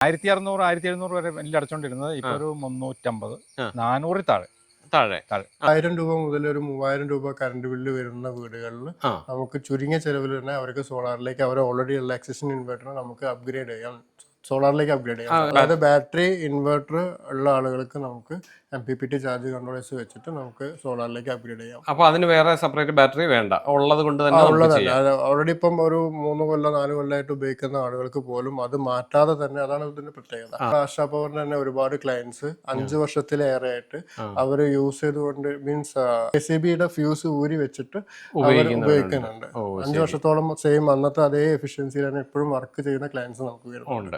ആയിരത്തി അറുന്നൂറ് ആയിരത്തി എഴുന്നൂറ് വരെ വലിയ അടച്ചോണ്ടിരുന്നത് ഇപ്പൊ ഒരു മുന്നൂറ്റമ്പത്. നാനൂറിൽ താഴെ. താഴെ. ആയിരം രൂപ മുതൽ ഒരു മൂവായിരം രൂപ കറണ്ട് ബില്ല് വരുന്ന വീടുകളിൽ നമുക്ക് ചുരുങ്ങിയ ചെലവിൽ തന്നെ അവർക്ക് സോളാറിലേക്ക് അവർ ഓൾറെഡി ഉള്ള എക്സിഷൻ ഇൻവെർട്ടർ നമുക്ക് അപ്ഗ്രേഡ് ചെയ്യാം. സോളാറിലേക്ക് അപ്ഗ്രേഡ് ചെയ്യാം. അതായത് ബാറ്ററി ഇൻവെർട്ടർ ഉള്ള ആളുകൾക്ക് നമുക്ക് M P P T charge controllers വെച്ചിട്ട് നമുക്ക് സോളാറിലേക്ക് അപ്ഗ്രേഡ് ചെയ്യാം. അപ്പോൾ അതിന് വേറെ സെപ്പറേറ്റ് ബാറ്ററി വേണ്ട. ഉള്ളത് കൊണ്ട് തന്നെ ഉള്ളതല്ല. ഓൾറെഡി ഇപ്പം ഒരു മൂന്ന് കൊല്ലം നാല് കൊല്ലമായിട്ട് ഉപയോഗിക്കുന്ന ആളുകൾക്ക് പോലും അത് മാറ്റാതെ തന്നെ അതാണ് ഇതിന്റെ പ്രത്യേകത. ആശാ പവറിന് തന്നെ ഒരുപാട് ക്ലയൻസ് അഞ്ച് വർഷത്തിലേറെ ആയിട്ട് അവർ യൂസ് ചെയ്തുകൊണ്ട് മീൻസ് എ സി ബിയുടെ ഫ്യൂസ് ഊരി വെച്ചിട്ട് അവർ ഉപയോഗിക്കുന്നുണ്ട്. അഞ്ച് വർഷത്തോളം സെയിം അന്നത്തെ അതേ എഫിഷ്യൻസിയിൽ തന്നെ ഇപ്പോഴും വർക്ക് ചെയ്യുന്ന ക്ലയൻസ് നമുക്ക് വരുന്നുണ്ട്.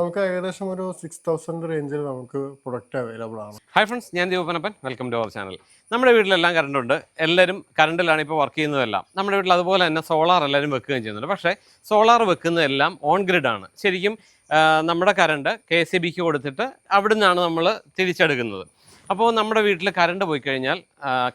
നമുക്ക് ഏകദേശം ഒരു സിക്സ് തൗസൻഡ് റേഞ്ചിൽ നമുക്ക് പ്രൊഡക്റ്റ് അവൈലബിൾ ആണ്. ഹായ് ഫ്രണ്ട്സ് ഞാൻ Deepanappan welcome to our channel നമ്മുടെ വീട്ടിലെല്ലാം കറണ്ട് ഉണ്ട്. എല്ലാവരും കറണ്ടിലാണ് ഇപ്പോൾ വർക്ക് ചെയ്യുന്നതെല്ലാം. നമ്മുടെ വീട്ടിൽ അതുപോലെ തന്നെ സോളാർ എല്ലാവരും വെക്കുകയും ചെയ്യുന്നുണ്ട്. പക്ഷേ സോളാർ വെക്കുന്നതെല്ലാം ഓൺ ആണ്. ശരിക്കും നമ്മുടെ കറണ്ട് കെ സി ബിക്ക് കൊടുത്തിട്ട് അവിടെ നിന്നാണ് നമ്മൾ തിരിച്ചെടുക്കുന്നത്. അപ്പോൾ നമ്മുടെ വീട്ടിൽ കറണ്ട് പോയി കഴിഞ്ഞാൽ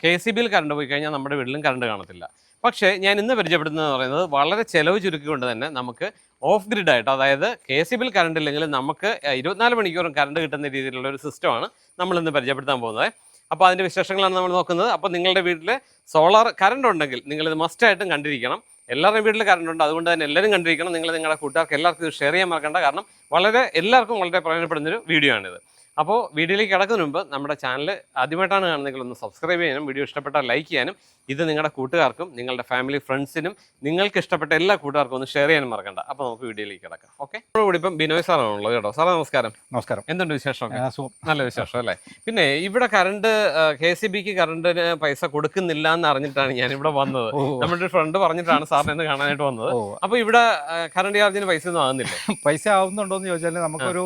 കെ സി ബിയിൽ കറണ്ട് പോയി കഴിഞ്ഞാൽ നമ്മുടെ വീട്ടിലും കറണ്ട് കാണത്തില്ല. പക്ഷേ ഞാൻ ഇന്ന് പരിചയപ്പെടുന്നതെന്ന് പറയുന്നത് വളരെ ചിലവ് ചുരുക്കിക്കൊണ്ട് തന്നെ നമുക്ക് ഓഫ് ഗ്രിഡ് ആയിട്ട് അതായത് കെ സി ബിൽ കറണ്ട് ഇല്ലെങ്കിൽ നമുക്ക് ഇരുപത്തിനാല് മണിക്കൂറും കറണ്ട് കിട്ടുന്ന രീതിയിലുള്ള ഒരു സിസ്റ്റമാണ് നമ്മൾ ഇന്ന് പരിചയപ്പെടുത്താൻ പോകുന്നത്. അപ്പോൾ അതിന്റെ വിശേഷങ്ങളാണ് നമ്മൾ നോക്കുന്നത്. അപ്പോൾ നിങ്ങളുടെ വീട്ടിൽ സോളാർ കറണ്ട് ഉണ്ടെങ്കിൽ നിങ്ങളിത് മസ്റ്റായിട്ടും കണ്ടിരിക്കണം. എല്ലാവരുടെയും വീട്ടിൽ കറണ്ട് ഉണ്ട്. അതുകൊണ്ട് തന്നെ എല്ലാവരും കണ്ടിരിക്കണം. നിങ്ങൾ നിങ്ങളുടെ കൂട്ടുകാർക്ക് എല്ലാവർക്കും ഇത് ഷെയർ ചെയ്യാൻ മറക്കണ്ട. കാരണം വളരെ എല്ലാവർക്കും വളരെ പ്രയോജനപ്പെടുന്നൊരു വീഡിയോ ആണിത്. അപ്പോൾ വീഡിയോയിലേക്ക് കിടക്കുന്നതിന് മുമ്പ് നമ്മുടെ ചാനൽ ആദ്യമായിട്ടാണ് കാണുന്നതെങ്കിൽ ഒന്ന് സബ്സ്ക്രൈബ് ചെയ്യാനും വീഡിയോ ഇഷ്ടപ്പെട്ടാൽ ലൈക്ക് ചെയ്യാനും ഇത് നിങ്ങളുടെ കൂട്ടുകാർക്കും നിങ്ങളുടെ ഫാമിലി ഫ്രണ്ട്സിനും നിങ്ങൾക്ക് ഇഷ്ടപ്പെട്ട എല്ലാ കൂട്ടുകാർക്കും ഒന്ന് ഷെയർ ചെയ്യാനും മറക്കണ്ട. അപ്പോൾ നമുക്ക് വീഡിയോയിലേക്ക് കിടക്കാം. ഓക്കെ കൂടി ഇപ്പം ബിനോയ് സാറാണുള്ളത് കേട്ടോ. സാറേ നമസ്കാരം. നമസ്കാരം. എന്തുണ്ട് വിശേഷം? നല്ല വിശേഷം അല്ലേ? പിന്നെ ഇവിടെ കറണ്ട് കെ സി ബിക്ക് കറണ്ടിന് പൈസ കൊടുക്കുന്നില്ല എന്ന് അറിഞ്ഞിട്ടാണ് ഞാൻ ഇവിടെ വന്നത് നമ്മുടെ ഫ്രണ്ട് പറഞ്ഞിട്ടാണ് സാറിനെ കാണാനായിട്ട് വന്നത്. അപ്പോൾ ഇവിടെ കറണ്ട് ചാർജിന് പൈസ ഒന്നും ആകുന്നില്ല പൈസ ആവുന്നുണ്ടോ എന്ന് ചോദിച്ചാൽ നമുക്കൊരു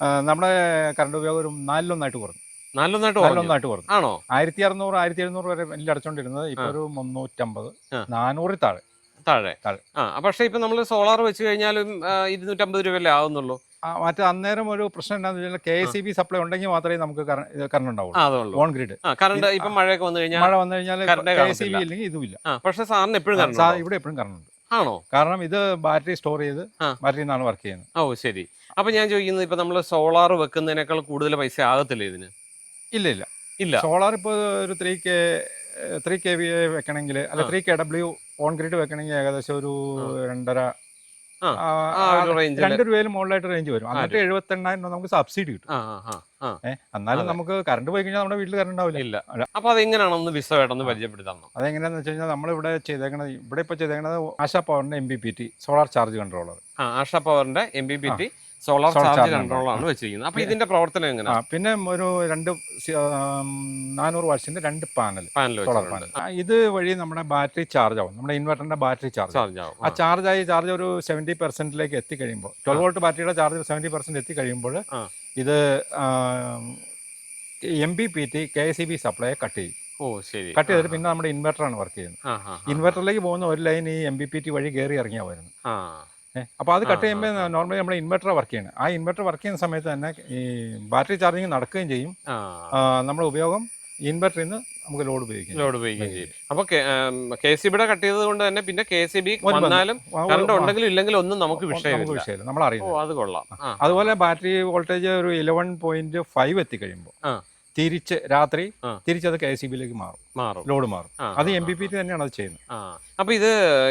നമ്മുടെ കറണ്ട് ഉപയോഗം ഒരു നാലിലൊന്നായിട്ട് കുറഞ്ഞു. നാലൊന്നായിട്ട് കുറഞ്ഞു. നാലിലൊന്നായിട്ട് കുറഞ്ഞു. ആണോ? ആയിരത്തി അറുന്നൂറ് ആയിരത്തി എഴുന്നൂറ് വരെ വലിയ അടച്ചോണ്ടിരുന്നത് ഇപ്പൊ ഒരു മുന്നൂറ്റമ്പത്. നാനൂറിൽ താഴെ. താഴെ. താഴെ. പക്ഷെ ഇപ്പൊ നമ്മൾ സോളാർ വെച്ച് കഴിഞ്ഞാലും ഇരുന്നൂറ്റമ്പത് രൂപയല്ലേ ആവുന്നുള്ളൂ? മറ്റേ അന്നേരം ഒരു പ്രശ്നം എന്താണെന്ന് വെച്ചാൽ കെ സി ബി സപ്ലൈ ഉണ്ടെങ്കിൽ മാത്രമേ നമുക്ക് കറണ്ട് ഉണ്ടാവുള്ളൂ. ഓൺ ഗ്രിഡ് കറണ്ട് ഇപ്പം മഴയൊക്കെ വന്നു കഴിഞ്ഞാൽ മഴ വന്നു കഴിഞ്ഞാൽ കെ സി കാണത്തില്ല. ബി ഇല്ലെങ്കിൽ ഇതുമില്ല. പക്ഷെ സാറിന് എപ്പോഴും ഇവിടെ എപ്പോഴും കറണ്ട് ഉണ്ട്. ആണോ? കാരണം ഇത് ബാറ്ററി സ്റ്റോർ ചെയ്ത് ബാറ്ററിന്നാണ് ബാറ്ററിയിൽ നിന്നാണ് വർക്ക് ചെയ്യുന്നത്. ഓ ശരി. അപ്പൊ ഞാൻ ചോദിക്കുന്നത് ഇപ്പൊ നമ്മൾ സോളാർ വെക്കുന്നതിനേക്കാൾ കൂടുതൽ പൈസ ആകത്തില്ല ഇതിന്? ഇല്ല ഇല്ല. ഇല്ല. സോളാർ ഇപ്പോൾ ഒരു three K three K V വെക്കണമെങ്കിൽ അല്ല. Three K W on grid വെക്കണമെങ്കിൽ ഏകദേശം ഒരു രണ്ടര രണ്ട് രൂപയിൽ മുകളിലായിട്ട് റേഞ്ച് വരും. എന്നിട്ട് എഴുപത്തി എണ്ണായിരം രൂപ നമുക്ക് സബ്സിഡി കിട്ടും. എന്നാലും നമുക്ക് കറണ്ട് പോയി കഴിഞ്ഞാൽ നമ്മുടെ വീട്ടിൽ കറണ്ട് ഉണ്ടാവില്ല. ഇല്ല. അപ്പൊ അതെങ്ങനെയാണെന്ന് വിശദമായിട്ടൊന്ന് പരിചയപ്പെടുത്താം അതെങ്ങനെയാന്ന് വെച്ച് കഴിഞ്ഞാൽ നമ്മളിവിടെ ചെയ്തേക്കണത് ഇവിടെ ഇപ്പൊ ചെയ്തേക്കുന്നത് ആശാ പവറിന്റെ M B P T solar charge controller Asha പവറിന്റെ M B P T solar charge കൺട്രോളാണ് വെച്ചിരിക്കുന്നത്. അപ്പൊ ഇതിന്റെ പ്രവർത്തനം എങ്ങനെ? പിന്നെ ഒരു രണ്ട് നാനൂറ് വാട്സിന്റെ രണ്ട് പാനൽ. പാനൽ സോളാർ പാനൽ ഇത് വഴി നമ്മുടെ ബാറ്ററി ചാർജ് ആവും. നമ്മുടെ ഇൻവെർട്ടറിന്റെ ബാറ്ററി ചാർജ് ചാർജ് ആവും. ആ ചാർജ് ആയി ചാർജ് ഒരു സെവന്റി പെർസെന്റിലേക്ക് എത്തിക്കഴിയുമ്പോൾ ട്വൽവ് വോൾട്ട് ബാറ്ററിയുടെ ചാർജ് സെവന്റി പെർസെന്റ് എത്തിക്കഴിയുമ്പോൾ കഴിയുമ്പോൾ ഇത് M B P T K C B supply cut ചെയ്യും. ഓ ശരി. കട്ട് ചെയ്തിട്ട് പിന്നെ നമ്മുടെ ഇൻവെർട്ടറാണ് വർക്ക് ചെയ്യുന്നത്. ഇൻവെർട്ടറിലേക്ക് പോകുന്ന ഒരു ലൈൻ ഈ എം ബി പി ടി വഴി കയറി ഇറങ്ങിയാ വരുന്നത്. അപ്പോൾ അത് കട്ട് ചെയ്യുമ്പോൾ നോർമലി നമ്മുടെ ഇൻവെർട്ടർ വർക്ക് ചെയ്യണം. ആ ഇൻവെർട്ടർ വർക്ക് ചെയ്യുന്ന സമയത്ത് തന്നെ ഈ ബാറ്ററി ചാർജിങ് നടക്കുകയും ചെയ്യും. നമ്മുടെ ഉപയോഗം ഇൻവെർട്ടറിൽ നിന്ന് നമുക്ക് ലോഡ് ഉപയോഗിക്കാം. ലോഡ് ഉപയോഗിക്കുകയും ചെയ്യും. അപ്പോൾ കെ സി ബിയുടെ കട്ട് ചെയ്തത് കൊണ്ട് തന്നെ പിന്നെ കെ സി ബി വന്നാലും കറണ്ട് ഉണ്ടെങ്കിലും ഇല്ലെങ്കിലും ഒന്നും നമുക്ക് വിഷയമില്ല. വിഷയമില്ല. നമ്മൾ അറിയാം അത് കൊള്ളാം. അതുപോലെ ബാറ്ററി വോൾട്ടേജ് ഒരു ഇലവൻ പോയിന്റ് ഫൈവ് എത്തിക്കഴിയുമ്പോൾ. തിരിച്ച് രാത്രി. തിരിച്ചത് കെ സി ബിയിലേക്ക് മാറും. മാറും. ലോഡ് മാറും. അത് എം ബി പി തന്നെയാണ് അത് ചെയ്യുന്നത്. അപ്പൊ ഇത്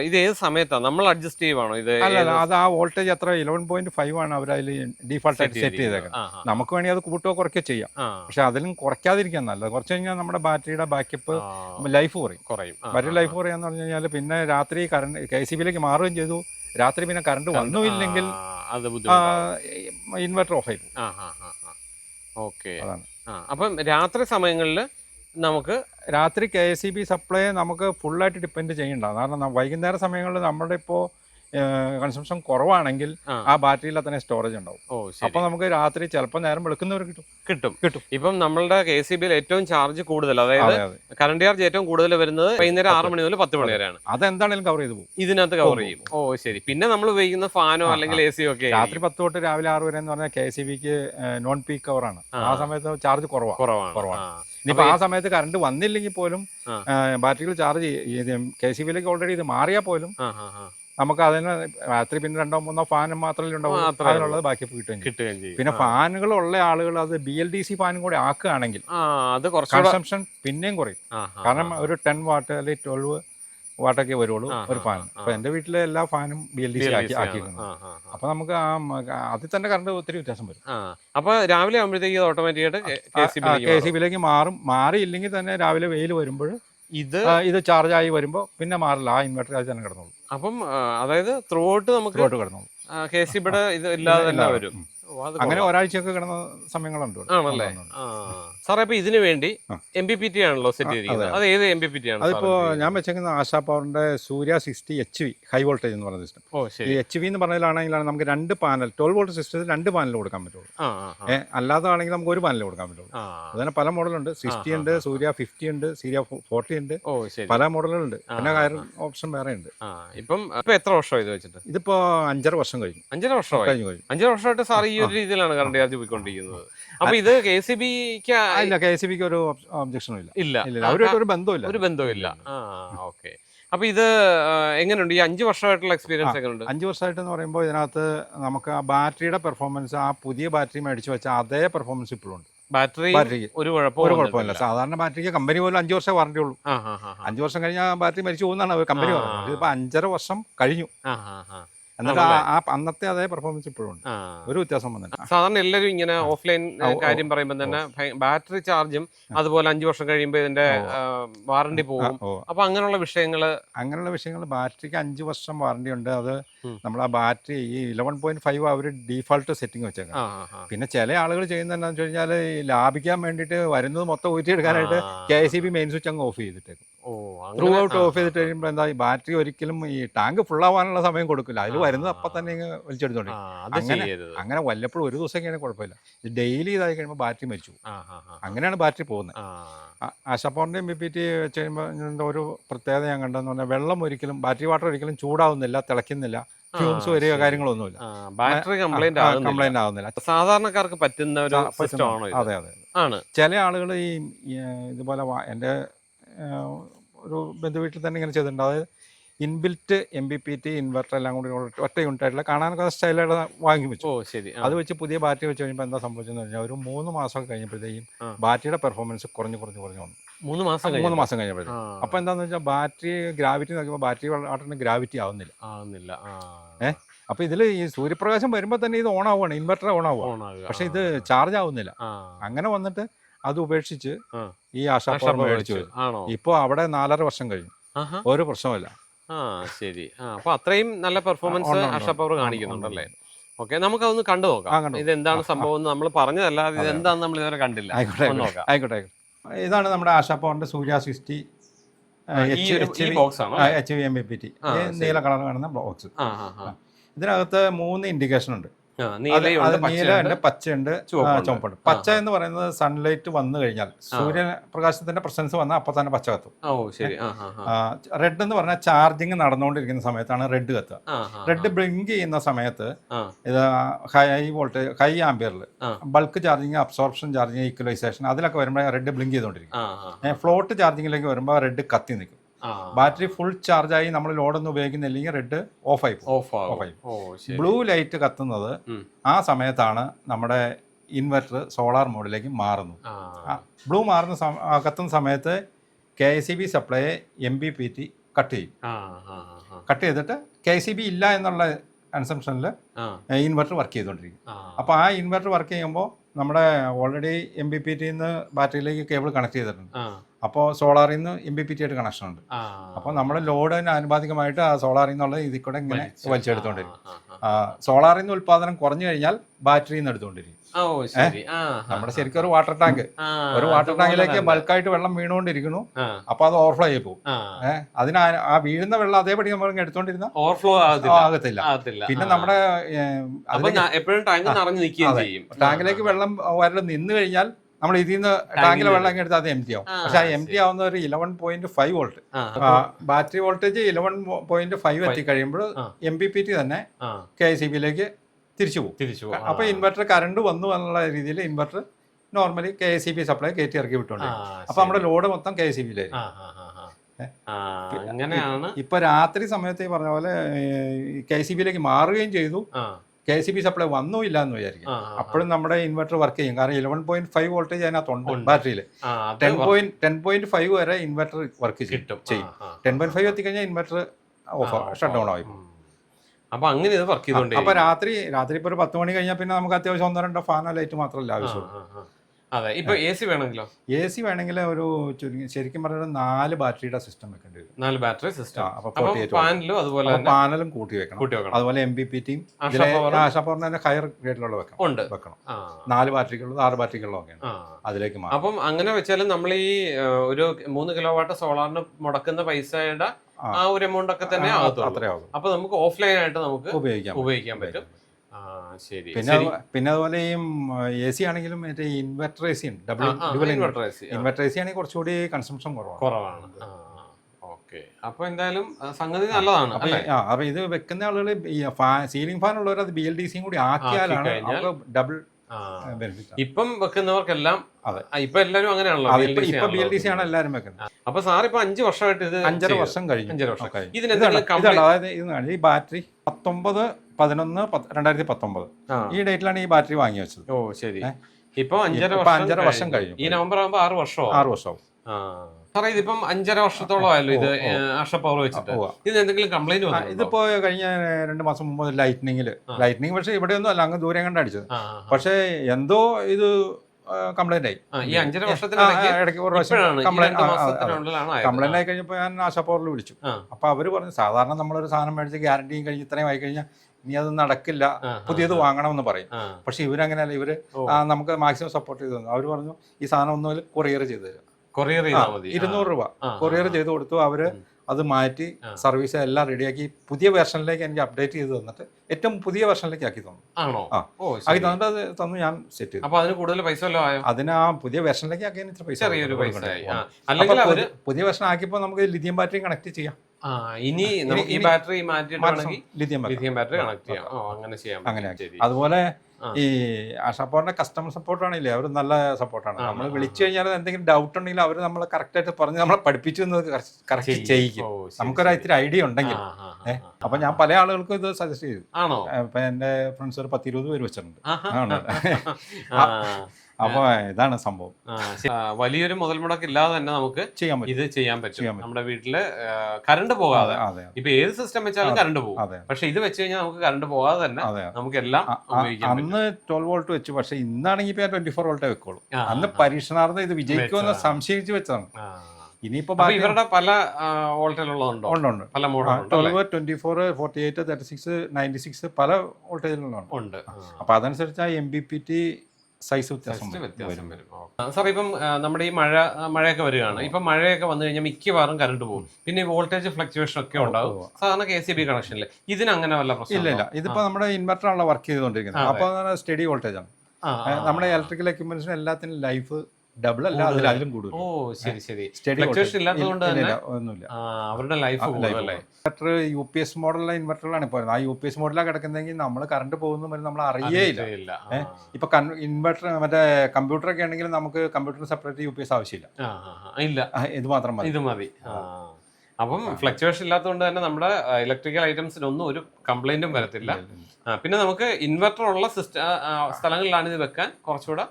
ഇത് ഏത് സമയത്താണ് നമ്മൾ അഡ്ജസ്റ്റ് ചെയ്യുവാണോ ഇത് അല്ല അല്ല അത് ആ വോൾട്ടേജ് അത്ര ഇലവൻ പോയിന്റ് ഫൈവ് ആണ് അവർ അതിൽ ഡിഫോൾട്ട് ആയിട്ട് സെറ്റ് ചെയ്തേക്കുന്നത്. നമുക്ക് വേണമെങ്കിൽ അത് കൂട്ടോ കുറയ്ക്കോ ചെയ്യാം. പക്ഷെ അതിലും കുറയ്ക്കാതിരിക്കാൻ നല്ലത്. കുറച്ച് കഴിഞ്ഞാൽ നമ്മുടെ ബാറ്ററിയുടെ ബാക്കപ്പ് ലൈഫ് കുറയും. കുറയും. മറ്റൊരു ബാറ്ററി ലൈഫ് കുറയാന്ന് പറഞ്ഞു കഴിഞ്ഞാൽ പിന്നെ രാത്രി കറണ്ട് കെ സി ബിയിലേക്ക് മാറുകയും ചെയ്തു. രാത്രി പിന്നെ കറണ്ട് വന്നുമില്ലെങ്കിൽ ഇൻവെർട്ടർ ഓഫ് ആയി പോകും. ഓക്കെ. അതാണ്. ആ അപ്പം രാത്രി സമയങ്ങളിൽ നമുക്ക് രാത്രി K S C B supply നമുക്ക് ഫുള്ളായിട്ട് ഡിപ്പെൻഡ് ചെയ്യണ്ട കാരണം വൈകുന്നേര സമയങ്ങളിൽ നമ്മുടെ ഇപ്പോൾ കൺസംഷൻ കുറവാണെങ്കിൽ ആ. ബാറ്ററിയിൽ തന്നെ സ്റ്റോറേജ് ഉണ്ടാവും. അപ്പൊ നമുക്ക് രാത്രി ചിലപ്പോൾ നേരം വെളുക്കുന്നവർ കിട്ടും. കിട്ടും. കിട്ടും. ഇപ്പം നമ്മളുടെ കെ സി ബിയിൽ ഏറ്റവും ചാർജ് കൂടുതൽ അതായത് അതെ അതെ. കറണ്ട് ചാർജ് ഏറ്റവും കൂടുതൽ വരുന്നത് വൈകുന്നേരം ആറ് മണി മുതൽ പത്ത് മണി വരെയാണ്. അതെന്താണെങ്കിലും കവർ ചെയ്തു പോകും. ഇതിനകത്ത് കവർ ചെയ്യും. ഓ ശരി. പിന്നെ നമ്മൾ ഉപയോഗിക്കുന്ന ഫാനോ അല്ലെങ്കിൽ എ സിയോ ഒക്കെ രാത്രി പത്ത് തൊട്ട് രാവിലെ ആറ് വരെ എന്ന് പറഞ്ഞാൽ കെ സി ബിക്ക് നോൺ പീക്ക് കവറാണ് ആ. ആ സമയത്ത് ചാർജ് കുറവാണ്. കുറവാണ്. ഇനിയിപ്പോ ആ. സമയത്ത് കറണ്ട് വന്നില്ലെങ്കിൽ പോലും. ബാറ്ററികൾ ചാർജ് കെ സി ബിയിലേക്ക് ഓൾറെഡി ഇത് മാറിയാൽ പോലും. നമുക്ക് അതിന് രാത്രി പിന്നെ രണ്ടോ മൂന്നോ ഫാൻ മാത്രമേ ഉണ്ടാവും അതിനുള്ളത് ബാക്കി കിട്ടുകയും കിട്ടുകയും ചെയ്യും. പിന്നെ ഫാനുകളുള്ള ആളുകൾ അത് ബി എൽ ഡി സി ഫാനും കൂടി ആക്കുകയാണെങ്കിൽ അത് കൺസംഷൻ പിന്നെയും കുറയും. കാരണം ഒരു ടെൻ വാട്ട് അല്ലെങ്കിൽ ട്വൽവ് വാട്ടൊക്കെ വരുള്ളൂ ഒരു ഫാൻ അപ്പൊ എന്റെ വീട്ടിലെ എല്ലാ ഫാനും ബി എൽ ഡി സി ആക്കി ആക്കിയിരുന്നു. അപ്പൊ നമുക്ക് ആ അതിൽ തന്നെ കറണ്ട് ഒത്തിരി വ്യത്യാസം വരും. അപ്പൊ രാവിലെ ആകുമ്പോഴത്തേക്ക് ഓട്ടോമാറ്റിക്കായിട്ട് കെ സി ബിയിലേക്ക് മാറും. മാറിയില്ലെങ്കിൽ തന്നെ രാവിലെ വെയിൽ വരുമ്പോൾ ഇത് ഇത് ചാർജ് ആയി വരുമ്പോൾ പിന്നെ മാറില്ല ആ ഇൻവെർട്ടർ അത് തന്നെ കിടന്നോളൂ. അപ്പം അതായത് ത്രൂ ഔട്ട് നമുക്ക് കിടന്നോളൂ. കെ സി ബിയുടെ ഇത് ഇല്ലാതെ തന്നെ വരും. അങ്ങനെ ഒരാഴ്ചയൊക്കെ കിടന്ന സമയങ്ങളുണ്ട്. ആണല്ലേ. ആ. സാറേ അപ്പൊ ഇതിനു വേണ്ടി. എം പി പി ടി ആണല്ലോ സെറ്റ് ചെയ്തിരിക്കുന്നത്. അത് ഏത് എം ബി പി ടി ആണ് അതിപ്പോ ഞാൻ വെച്ചേക്കുന്ന ആശാ പവറിന്റെ Surya sixty H V high voltage എന്ന് പറയുന്ന സിസ്റ്റം ഓ ഈ ശരി എച്ച് വി എന്ന് പറഞ്ഞതിലാണെങ്കിലാണ് നമുക്ക് രണ്ട് പാനൽ ട്വൽവ് വോൾട്ട് സിസ്റ്റത്തിൽ രണ്ട് പാനൽ കൊടുക്കാൻ പറ്റുള്ളൂ. ആ ആ, ആ. ഏഹ് അല്ലാതെ ആണെങ്കിൽ നമുക്ക് ഒരു പാനൽ കൊടുക്കാൻ പറ്റുള്ളൂ. ആ. അതിന് പല മോഡലുണ്ട്. സിക്സ്റ്റി ഉണ്ട് സൂര്യ ഫിഫ്റ്റി ഉണ്ട് സൂര്യ ഫോർട്ടി ഉണ്ട്. ഓ ശരി. പല മോഡലുകളുണ്ട്. പിന്നെ കാര്യം ഓപ്ഷൻ വേറെ ഉണ്ട് ആ ഇപ്പം ഇപ്പൊ എത്ര വർഷം ഇത് വെച്ചിട്ട്? ഇതിപ്പോ അഞ്ചര വർഷം കഴിഞ്ഞു. അഞ്ചര വർഷമായി? കഴിഞ്ഞു കഴിഞ്ഞു. അഞ്ചര വർഷമായിട്ട് സാർ ഈ ഒരു രീതിയിലാണ് കറണ്ട് ചാർജ് പോയിക്കൊണ്ടിരിക്കുന്നത്. അപ്പൊ ഇത് കെ സി ബിക്ക് ആ, ഇല്ല കെ സി ബിക്ക് ഒരു ഒബ്ജക്ഷനും ഇല്ല. ഇല്ല. അവരുമായിട്ട് ഒരു ബന്ധമില്ല ഒരു ബന്ധമില്ല ആ ഓക്കെ. അപ്പൊ ഇത് എങ്ങനെയുണ്ട്? ഈ അഞ്ച് വർഷമായിട്ടുള്ള എക്സ്പീരിയൻസ് എങ്ങനെയുണ്ട്? അഞ്ച് വർഷമായിട്ട് എന്ന് പറയുമ്പോൾ ഇതിനകത്ത് നമുക്ക് ആ ബാറ്ററിയുടെ പെർഫോമൻസ് ആ പുതിയ ബാറ്ററി മേടിച്ച് വെച്ച അതേ പെർഫോമൻസ് ഇപ്പോഴും ഉണ്ട്. ബാറ്ററി ഒരു ഒരു കുഴപ്പമില്ല സാധാരണ ബാറ്ററിക്ക് കമ്പനി പോലും അഞ്ച് വർഷം വാറണ്ടി ഉള്ളൂ. അഞ്ച് വർഷം കഴിഞ്ഞാൽ ബാറ്ററി മരിച്ചു പോകുന്നതാണ്. കമ്പനി പറഞ്ഞത് പറയുന്നത് ഇതിപ്പോൾ അഞ്ചര വർഷം കഴിഞ്ഞു. എന്നിട്ട് ആ ആ അന്നത്തെ അതേ പെർഫോമൻസ് ഇപ്പോഴും ഉണ്ട്. ഒരു വ്യത്യാസം വന്നില്ല സാധാരണ എല്ലാവരും ഇങ്ങനെ ഓഫ്ലൈൻ കാര്യം പറയുമ്പോൾ തന്നെ ബാറ്ററി ചാർജും അതുപോലെ അഞ്ചു വർഷം കഴിയുമ്പോൾ ഇതിന്റെ വാറണ്ടി പോകും. അപ്പൊ അങ്ങനെയുള്ള വിഷയങ്ങൾ അങ്ങനെയുള്ള വിഷയങ്ങൾ ബാറ്ററിക്ക് അഞ്ചു വർഷം വാറണ്ടി ഉണ്ട്. അത് നമ്മൾ ആ ബാറ്ററി ഈ ഇലവൻ പോയിന്റ് ഫൈവ് അവർ ഡീഫോൾട്ട് സെറ്റിംഗ് വെച്ചേക്കാം പിന്നെ ചില ആളുകൾ ചെയ്യുന്നത് എന്താണെന്ന് വെച്ച് കഴിഞ്ഞാൽ ലാഭിക്കാൻ വേണ്ടിയിട്ട് വരുന്നത് മൊത്തം ഊറ്റിയെടുക്കാനായിട്ട് എടുക്കാനായിട്ട് K S C B main switch അങ്ങ് ഓഫ് ചെയ്തിട്ടേക്കും. ത്രൂ ഔട്ട് ഓഫ് ചെയ്തിട്ട് കഴിയുമ്പോൾ എന്താ ഈ ബാറ്ററി ഒരിക്കലും ഈ ടാങ്ക് ഫുൾ ആവാനുള്ള സമയം കൊടുക്കില്ല. അതിൽ വരുന്നത് അപ്പം തന്നെ ഇങ്ങ് വലിച്ചെടുത്തോണ്ട് അങ്ങനെ- അങ്ങനെ വല്ലപ്പോഴും ഒരു ദിവസം കഴിഞ്ഞാൽ കുഴപ്പമില്ല. ഇത് ഡെയിലി ഇതായി കഴിയുമ്പോൾ ബാറ്ററി മരിച്ചു അങ്ങനെയാണ് ബാറ്ററി പോകുന്നത്. ആ. ആശാപ്പോറിന്റെയും ബി പി ടി വെച്ച് കഴിയുമ്പോൾ ഒരു പ്രത്യേകത ഞാൻ കണ്ടതെന്ന് പറഞ്ഞാൽ വെള്ളം ഒരിക്കലും ബാറ്ററി വാട്ടർ ഒരിക്കലും ചൂടാവുന്നില്ല തിളയ്ക്കുന്നില്ല. ഫ്യൂംസ് വരിക കാര്യങ്ങളൊന്നുമില്ല. ബാറ്ററി കംപ്ലൈന്റ് കംപ്ലൈന്റ് ആവുന്നില്ല. സാധാരണക്കാർക്ക് പറ്റുന്ന ഒരു സിസ്റ്റം ആണോ അതെ അതെ ആണ്. ചില ആളുകൾ ഈ ഇതുപോലെ എന്റെ ഒരു ബന്ധുവീട്ടിൽ തന്നെ ഇങ്ങനെ ചെയ്തിട്ടുണ്ട്. അതായത് inbuilt M B P T inverter എല്ലാം കൂടി ഒറ്റ- ഉണ്ടായിട്ടുള്ള യൂണിറ്റ് ആയിട്ടുള്ള കാണാനൊക്കെ സ്റ്റൈലായിട്ട് വാങ്ങി വെച്ചു. ഓ ശരി. അത് വെച്ച് പുതിയ ബാറ്ററി വെച്ച് കഴിഞ്ഞപ്പോൾ എന്താ സംഭവിച്ചെന്ന് പറഞ്ഞാൽ ഒരു മൂന്ന് മാസം കഴിഞ്ഞപ്പോഴത്തേക്കും ബാറ്ററിയുടെ പെർഫോമൻസ് കുറഞ്ഞ് കുറഞ്ഞ് കുറഞ്ഞു വന്നു. മൂന്ന് മാസം മൂന്ന് മാസം കഴിഞ്ഞപ്പോഴത്തേക്കും. അപ്പോൾ എന്താണെന്ന് വെച്ചാൽ ബാറ്ററി ഗ്രാവിറ്റി നോക്കുമ്പോൾ ബാറ്ററി ആട്ടിന് ഗ്രാവിറ്റി ആവുന്നില്ല. ആവുന്നില്ല. ഏ? അപ്പോൾ ഇതിൽ ഈ സൂര്യപ്രകാശം വരുമ്പോൾ തന്നെ ഇത് ഓൺ ആവുകയാണ് ഇൻവെർട്ടർ ഓൺ ആവുക. പക്ഷേ ഇത് ചാർജ് ആവുന്നില്ല. അങ്ങനെ വന്നിട്ട് അത് ഉപേക്ഷിച്ച് ഈ ആശാ പവർ ഷർബ മേടിച്ചു ആണോ? ഇപ്പോ അവിടെ നാലര വർഷം കഴിഞ്ഞു. ഒരു പ്രശ്നമില്ല ആ ശരി. ആ അപ്പൊ അത്രയും നല്ല പെർഫോമൻസ് ഉണ്ട്, ഉണ്ട്, പവർ കാണിക്കുന്നുണ്ടല്ലേ. ഓക്കെ നമുക്കതൊന്ന് കണ്ടു നോക്കാം. ഇത് എന്താണ്. സംഭവം എന്ന് നമ്മൾ പറഞ്ഞതല്ലാതെ ഇത്. എന്താണെന്ന് നമ്മൾ ഇതുവരെ കണ്ടില്ല. ആയിക്കോട്ടെ ആയിക്കോട്ടെ. ഇതാണ് നമ്മുടെ ആശാ പവറിന്റെ Surya sixty H V M B P T നീല കളർ കാണുന്ന ബോക്സ് ഇതിനകത്ത് മൂന്ന് ഇൻഡിക്കേഷൻ ഉണ്ട്. അത് പച്ചയുണ്ട്. ചുവപ്പുണ്ട്. പച്ച എന്ന് പറയുന്നത് സൺലൈറ്റ് വന്നു കഴിഞ്ഞാൽ സൂര്യപ്രകാശത്തിന്റെ പ്രസൻസ് വന്നാൽ അപ്പൊ തന്നെ പച്ച കത്തും. റെഡ് എന്ന് പറഞ്ഞാൽ ചാർജിങ് നടന്നുകൊണ്ടിരിക്കുന്ന സമയത്താണ് റെഡ് കത്തുക. റെഡ് ബ്ലിങ്ക് ചെയ്യുന്ന സമയത്ത് ഇത് high voltage high ആംബിയറിൽ bulk charging absorption charging equalisation അതിലൊക്കെ വരുമ്പോൾ റെഡ് ബ്ലിങ്ക് ചെയ്തുകൊണ്ടിരിക്കും ഫ്ലോട്ട് ചാർജിങ്ങിലേക്ക് വരുമ്പോൾ റെഡ് കത്തി നിൽക്കും. ബാറ്ററി ഫുൾ ചാർജായി നമ്മൾ ലോഡൊന്നും ഉപയോഗിക്കുന്നില്ലെങ്കിൽ റെഡ് ഓഫ് ആയി പോകും. ഓഫ് ആകും ആയി. ഓ ബ്ലൂ ലൈറ്റ് കത്തുന്നത് ആ സമയത്താണ് നമ്മുടെ ഇൻവെർട്ടർ സോളാർ മോഡിലേക്ക് മാറുന്നത് ബ്ലൂ മാറുന്ന കത്തുന്ന സമയത്ത് K C B supply M B P T cut ചെയ്യും. കട്ട് ചെയ്തിട്ട് കെ സി ബി ഇല്ല എന്നുള്ള കൺസംഷനിൽ ഇൻവെർട്ടർ വർക്ക് ചെയ്തുകൊണ്ടിരിക്കും. അപ്പോൾ ആ ഇൻവെർട്ടർ വർക്ക് ചെയ്യുമ്പോൾ നമ്മുടെ ഓൾറെഡി എം ബി പി ടിന്ന് ബാറ്ററിയിലേക്ക് കേബിൾ കണക്ട് ചെയ്തിട്ടുണ്ട്. അപ്പോൾ സോളാറിൽ നിന്ന് എം ബി പി ടി ആയിട്ട് കണക്ഷൻ ഉണ്ട്. അപ്പോൾ നമ്മുടെ ലോഡിന് ആനുപാതികമായിട്ട് ആ സോളാറിൽ നിന്നുള്ള ഇതിൽ കൂടെ ഇങ്ങനെ വലിച്ചെടുത്തുകൊണ്ടിരിക്കും. സോളാറിൽ നിന്ന് ഉൽപ്പാദനം കുറഞ്ഞു കഴിഞ്ഞാൽ ബാറ്ററിയിൽ നിന്ന് എടുത്തുകൊണ്ടിരിക്കും നമ്മുടെ ശരിക്കും ഒരു വാട്ടർ ടാങ്ക് ഒരു വാട്ടർ ടാങ്കിലേക്ക് ബൾക്കായിട്ട് വെള്ളം വീണുകൊണ്ടിരിക്കുന്നു. അപ്പൊ അത് ഓവർഫ്ലോ ആയി പോകും. ഏഹ് അതിന് ആ- വീഴുന്ന വെള്ളം അതേപടി നമ്മൾ എടുത്തോണ്ടിരുന്ന ഓവർഫ്ലോ ആകത്തില്ല. പിന്നെ നമ്മുടെ എപ്പോഴും ടാങ്ക് നിറഞ്ഞു നിൽക്കുകയും അതെ. ചെയ്യും. ടാങ്കിലേക്ക് വെള്ളം വരൽ നിന്ന് കഴിഞ്ഞാൽ നമ്മൾ ഇതിൽ നിന്ന് ടാങ്കിലെ വെള്ളം അങ്ങ് എടുത്ത് അത് എം ടി ആവും പക്ഷെ ആ എം ടി ആവുന്ന ഒരു eleven point five volt battery voltage eleven point five എത്തി കഴിയുമ്പോൾ. എം ബി പി ടി തന്നെ കെ കെ സി ബിയിലേക്ക് തിരിച്ചു പോകും. തിരിച്ചു പോകും. അപ്പൊ ഇൻവെർട്ടർ കറണ്ട് വന്നു എന്നുള്ള രീതിയിൽ inverter normally K C B supply കയറ്റി ഇറക്കി വിട്ടുണ്ട് വിട്ടുകൊണ്ട് അപ്പൊ നമ്മുടെ ലോഡ് മൊത്തം കെ സി ബിയിലായിരുന്നു അങ്ങനെയാണ്. ഇപ്പൊ രാത്രി സമയത്ത് ഈ പറഞ്ഞ പോലെ കെ സി ബിയിലേക്ക് മാറുകയും ചെയ്തു. കെ സി ബി സപ്ലൈ വന്നു ഇല്ല എന്ന് വിചാരിക്കും. അപ്പോഴും നമ്മുടെ ഇൻവെർട്ടർ വർക്ക് ചെയ്യും. കാരണം ഇലവൻ പോയിന്റ് ഫൈവ് വോൾട്ടേജ് അതിനകത്തുണ്ട് ബാറ്ററിയിൽ ten point ten point five വരെ ഇൻവെർട്ടർ വർക്ക് ചെയ്യും. ചെയ്യും. ടെൻ പോയിന്റ് ഫൈവ് എത്തിക്കഴിഞ്ഞാൽ ഇൻവെർട്ടർ ഓഫ് ഷട്ട് ഡൗൺ ആയി. അപ്പൊ അങ്ങനെ ഇത് വർക്ക് ചെയ്തോണ്ട് അപ്പൊ രാത്രി രാത്രി ഇപ്പൊ ഒരു പത്ത് മണി കഴിഞ്ഞാൽ പിന്നെ നമുക്ക് അത്യാവശ്യം ഒന്നോ രണ്ടോ ഫാനോ ലൈറ്റ് മാത്രമല്ല ആവശ്യം അതെ ഇപ്പൊ എ സി വേണമെങ്കിലോ? എ സി വേണമെങ്കിൽ ഒരു ചുരുങ്ങി ശരിക്കും പറഞ്ഞാൽ നാല് ബാറ്ററിയുടെ സിസ്റ്റം വെക്കേണ്ടി വരും. നാല് ബാറ്ററി സിസ്റ്റം ആ, അപ്പൊ അപ്പൊ 48 പാനലും അതുപോലെ പാനലും കൂട്ടി വെക്കണം. കൂട്ടി വെക്കണം. അതുപോലെ എം ബി പി ടിയും ആശാ പവറും? ആശാപവറിന്റെ ഹയർ ഗ്രേഡിലുള്ള വെക്കണം. ഉണ്ട്. വെക്കണം. നാല് ബാറ്ററിക്കുള്ളത് ആറ് ബാറ്ററിക്കുള്ളത് ഒക്കെയാണ്. അതിലേക്ക് മാറും. അപ്പം അങ്ങനെ വെച്ചാൽ നമ്മൾ ഈ ഒരു മൂന്ന് കിലോ വാട്ട് സോളാറിന് മുടക്കുന്ന പൈസയുടെ ആ. ഒരു എമൗണ്ട് ഒക്കെ തന്നെ ആകത്തുള്ളൂ. അപ്പൊ നമുക്ക് ഓഫ്ലൈൻ ആയിട്ട് നമുക്ക് ഉപയോഗിക്കാം ഉപയോഗിക്കാൻ പറ്റും. ശരി. പിന്നെ പിന്നെ അതുപോലെ ഈ എ സി ആണെങ്കിലും മറ്റേ ഇൻവെർട്ടർ എ സി ഉണ്ട് double double inverter A C inverter A C ആണെങ്കിൽ കുറച്ചുകൂടി കൺസംഷൻ കുറവാണ്. കുറവാണ്. ഓക്കെ അപ്പൊ എന്തായാലും സംഗതി നല്ലതാണ് അപ്പൊ ഇത് വെക്കുന്ന ആളുകൾ സീലിംഗ് ഫാൻ ഉള്ളവർ അത് ബി എൽ ഡി സിയും കൂടി ആക്കിയാലാണ് ഡബിൾ. ബെനിഫിറ്റ് ഇപ്പം വെക്കുന്നവർക്കെല്ലാം. ഇപ്പൊ എല്ലാരും അങ്ങനെയാണല്ലോ ഇപ്പൊ ബി എൽ ഡി സി ആണ് എല്ലാരും എല്ലാവരും വെക്കുന്നത്. അപ്പൊ സാർ ഇപ്പൊ അഞ്ചു വർഷമായിട്ട് ഇത് അഞ്ചര വർഷം കഴിഞ്ഞു. അഞ്ചര വർഷം. കഴിഞ്ഞു. അതായത് ഇതാണ് ഈ ബാറ്ററി പത്തൊമ്പത് പതിനൊന്ന് രണ്ടായിരത്തി പത്തൊമ്പത്. ഈ ഡേറ്റിലാണ് ഈ ബാറ്ററി വാങ്ങി വെച്ചത്. ഓ ശരി. ഇപ്പൊ അഞ്ചര വർഷം അഞ്ചര വർഷം കഴിഞ്ഞു. ഈ നവംബർ ആകുമ്പോ ആറ് വർഷം ആറ് വർഷമാവും. സാറേ ഇതിപ്പം അഞ്ചര വർഷത്തോളം ആയല്ലോ ഇത്. ആഷ പവർ വെച്ചിട്ട്. ഇത് എന്തെങ്കിലും കംപ്ലൈന്റ് വന്നു ഇതിപ്പോ കഴിഞ്ഞ രണ്ട് മാസം മുമ്പ് ലൈറ്റ്നിങ്ങിൽ ലൈറ്റ്നിങ് പക്ഷേ ഇവിടെയൊന്നും അല്ല അങ്ങ് ദൂരം കണ്ട് അടിച്ചത്. പക്ഷേ എന്തോ ഇത് കംപ്ലൈന്റ് ആയി. ഈ അഞ്ചര വർഷത്തിനിടയ്ക്ക് ഇടയ്ക്ക് ഒരു പ്രാവശ്യം കംപ്ലൈന്റ്. കംപ്ലൈന്റ് ആയി കഴിഞ്ഞപ്പോൾ ഞാൻ ആശാപവറിൽ വിളിച്ചു. അപ്പൊ അവർ പറഞ്ഞു സാധാരണ നമ്മളൊരു സാധനം മേടിച്ച് ഗ്യാരണ്ടിയും കഴിഞ്ഞ് ഇത്രയും ആയി കഴിഞ്ഞാൽ ഇനി അത് നടക്കില്ല. പുതിയത് വാങ്ങണമെന്ന് പറയും. പക്ഷെ ഇവരങ്ങനെയല്ല ഇവർ നമുക്ക് മാക്സിമം സപ്പോർട്ട് ചെയ്തു തന്നു. അവർ പറഞ്ഞു ഈ സാധനം ഒന്നും കൊറിയർ ചെയ്തു തരും. കൊറിയർ ചെയ്താൽ മതി. ഇരുന്നൂറ് രൂപ കൊറിയർ ചെയ്ത് കൊടുത്തു. അവർ അത് മാറ്റി സർവീസ് എല്ലാം റെഡിയാക്കി പുതിയ വെർഷനിലേക്ക് എനിക്ക് അപ്ഡേറ്റ് ചെയ്ത് തന്നിട്ട് ഏറ്റവും പുതിയ വെർഷനിലേക്ക് ആക്കി തന്നു. ആണോ? ആക്കി തന്നിട്ട് അത് തന്നു ഞാൻ സെറ്റ് ചെയ്തു. അപ്പൊ അതിന് കൂടുതൽ പൈസ അതിന് ആ പുതിയ വെർഷനിലേക്ക് ആക്കിയതിന് ഇത്ര പൈസ ചെറിയൊരു പൈസ അല്ലെങ്കിൽ പുതിയ- വേർഷൻ ആക്കിയപ്പോൾ നമുക്ക് ലിഥിയം ബാറ്ററി കണക്ട് ചെയ്യാം. ഇനി ഈ ബാറ്ററി മാറ്റിയിട്ടാണെങ്കിൽ ലിഥിയം ബാറ്ററി കണക്ട് ചെയ്യാം. അങ്ങനെ ചെയ്യാം അങ്ങനെ അതുപോലെ. ഈ ആഷാപ്പോറിന്റെ കസ്റ്റമർ സപ്പോർട്ട് ആണില്ലേ അവർ നല്ല സപ്പോർട്ടാണ് നമ്മൾ വിളിച്ചു കഴിഞ്ഞാൽ എന്തെങ്കിലും ഡൗട്ട് ഉണ്ടെങ്കിൽ അവർ നമ്മൾ കറക്റ്റ് ആയിട്ട് പറഞ്ഞ് നമ്മളെ പഠിപ്പിച്ചു എന്നത് കറക്റ്റ് ചെയ്യും. ചെയ്യിക്കും. നമുക്കൊരു. ഇത്തിരി ഐഡിയ ഉണ്ടെങ്കിൽ. അപ്പൊ ഞാൻ പല ആളുകൾക്കും ഇത് സജസ്റ്റ് ചെയ്തു. ഇപ്പൊ എന്റെ ഫ്രണ്ട്സ് ഒരു പത്തിരുപത് പേര് വെച്ചിട്ടുണ്ട്. ആണ്. അപ്പൊ ഇതാണ് സംഭവം. വലിയൊരു മുതൽ മുടക്ക് ഇല്ലാതെ തന്നെ നമുക്ക് ചെയ്യാൻ പറ്റും. ഇത് ചെയ്യാൻ പറ്റും. നമ്മുടെ വീട്ടിൽ കറണ്ട് പോകാതെ. ഇപ്പൊ ഏത് സിസ്റ്റം വെച്ചാലും കറണ്ട് പോകും. പക്ഷെ ഇത് വെച്ച് കഴിഞ്ഞാൽ നമുക്ക് കറണ്ട് പോകാതെ തന്നെ നമുക്ക് എല്ലാം അന്ന് ട്വൽവ് വോൾട്ട് വെച്ചു. പക്ഷെ ഇന്നാണെങ്കിൽ ഇപ്പൊ ട്വന്റി ഫോർ വോൾട്ടേ വെക്കുള്ളൂ. അന്ന് പരീക്ഷണാർത്ഥം ഇത് വിജയിക്കുമെന്ന് സംശയിച്ചു വെച്ചതാണ്. ഇനിയിപ്പോ ഇവരുടെ പല വോൾട്ടേജിലുള്ളതുണ്ടോ ഉണ്ട് പല model twelve twenty four forty eight thirty six ninety six പല വോൾട്ടേജിലുള്ളതാണ് ഉണ്ട്. അപ്പൊ അതനുസരിച്ച് ആ M B P T size വ്യത്യാസം വരും. വ്യത്യാസം വരും. സാർ ഇപ്പം നമ്മുടെ ഈ മഴ മഴയൊക്കെ വരികയാണ്. ഇപ്പം മഴയൊക്കെ വന്നു കഴിഞ്ഞാൽ മിക്കവാറും കറണ്ട് പോകും. പിന്നെ വോൾട്ടേജ് ഫ്ലക്ച്വേഷൻ ഒക്കെ ഉണ്ടാവും. സാധാരണ കെ സി ബി കണക്ഷനിൽ ഇതിന് അങ്ങനെ വല്ല പ്രശ്നം ഇല്ല ഇല്ല. ഇതിപ്പോ നമ്മുടെ ഇൻവെർട്ടറാണല്ലോ വർക്ക് ചെയ്തുകൊണ്ടിരിക്കുന്നത്. അപ്പൊ സ്റ്റഡി വോൾട്ടേജ് ആണ് നമ്മുടെ ഇലക്ട്രിക്കൽ എക്യുപ്മെന്റ്സിന് എല്ലാത്തിനും ലൈഫ് ഡബിൾ അല്ല അതിലും കൂടുതൽ ഓ ശരി ശരി. ഫ്ലക്ച്വേഷൻ ഇല്ലാത്തതുകൊണ്ട് തന്നെ ഒന്നുമില്ല. അവരുടെ life inverter U P S മോഡലുള്ള ഇൻവെർട്ടറിലാണ് ഇപ്പോൾ ആ യു പി എസ് മോഡലാണ് കിടക്കുന്നതെങ്കിൽ നമ്മൾ കറണ്ട് പോകുന്ന വരെ നമ്മൾ അറിയേയില്ല ഇപ്പൊ ഇൻവെർട്ടർ മറ്റേ കമ്പ്യൂട്ടർ ഒക്കെ ആണെങ്കിൽ നമുക്ക് കമ്പ്യൂട്ടറിന് സെപ്പറേറ്റ് യു പി എസ് ആവശ്യമില്ല. ഇല്ല. ഇത് മാത്രം മതി. ഇത് മതി. അപ്പം ഫ്ലക്ച്വേഷൻ ഇല്ലാത്തതുകൊണ്ട് തന്നെ നമ്മുടെ ഇലക്ട്രിക്കൽ ഐറ്റംസിന് ഒന്നും ഒരു കംപ്ലൈന്റും വരത്തില്ല. പിന്നെ നമുക്ക് ഇൻവെർട്ടർ ഉള്ള സിസ്റ്റം സ്ഥലങ്ങളിലാണ് ഇത് വെക്കാൻ കുറച്ചുകൂടെ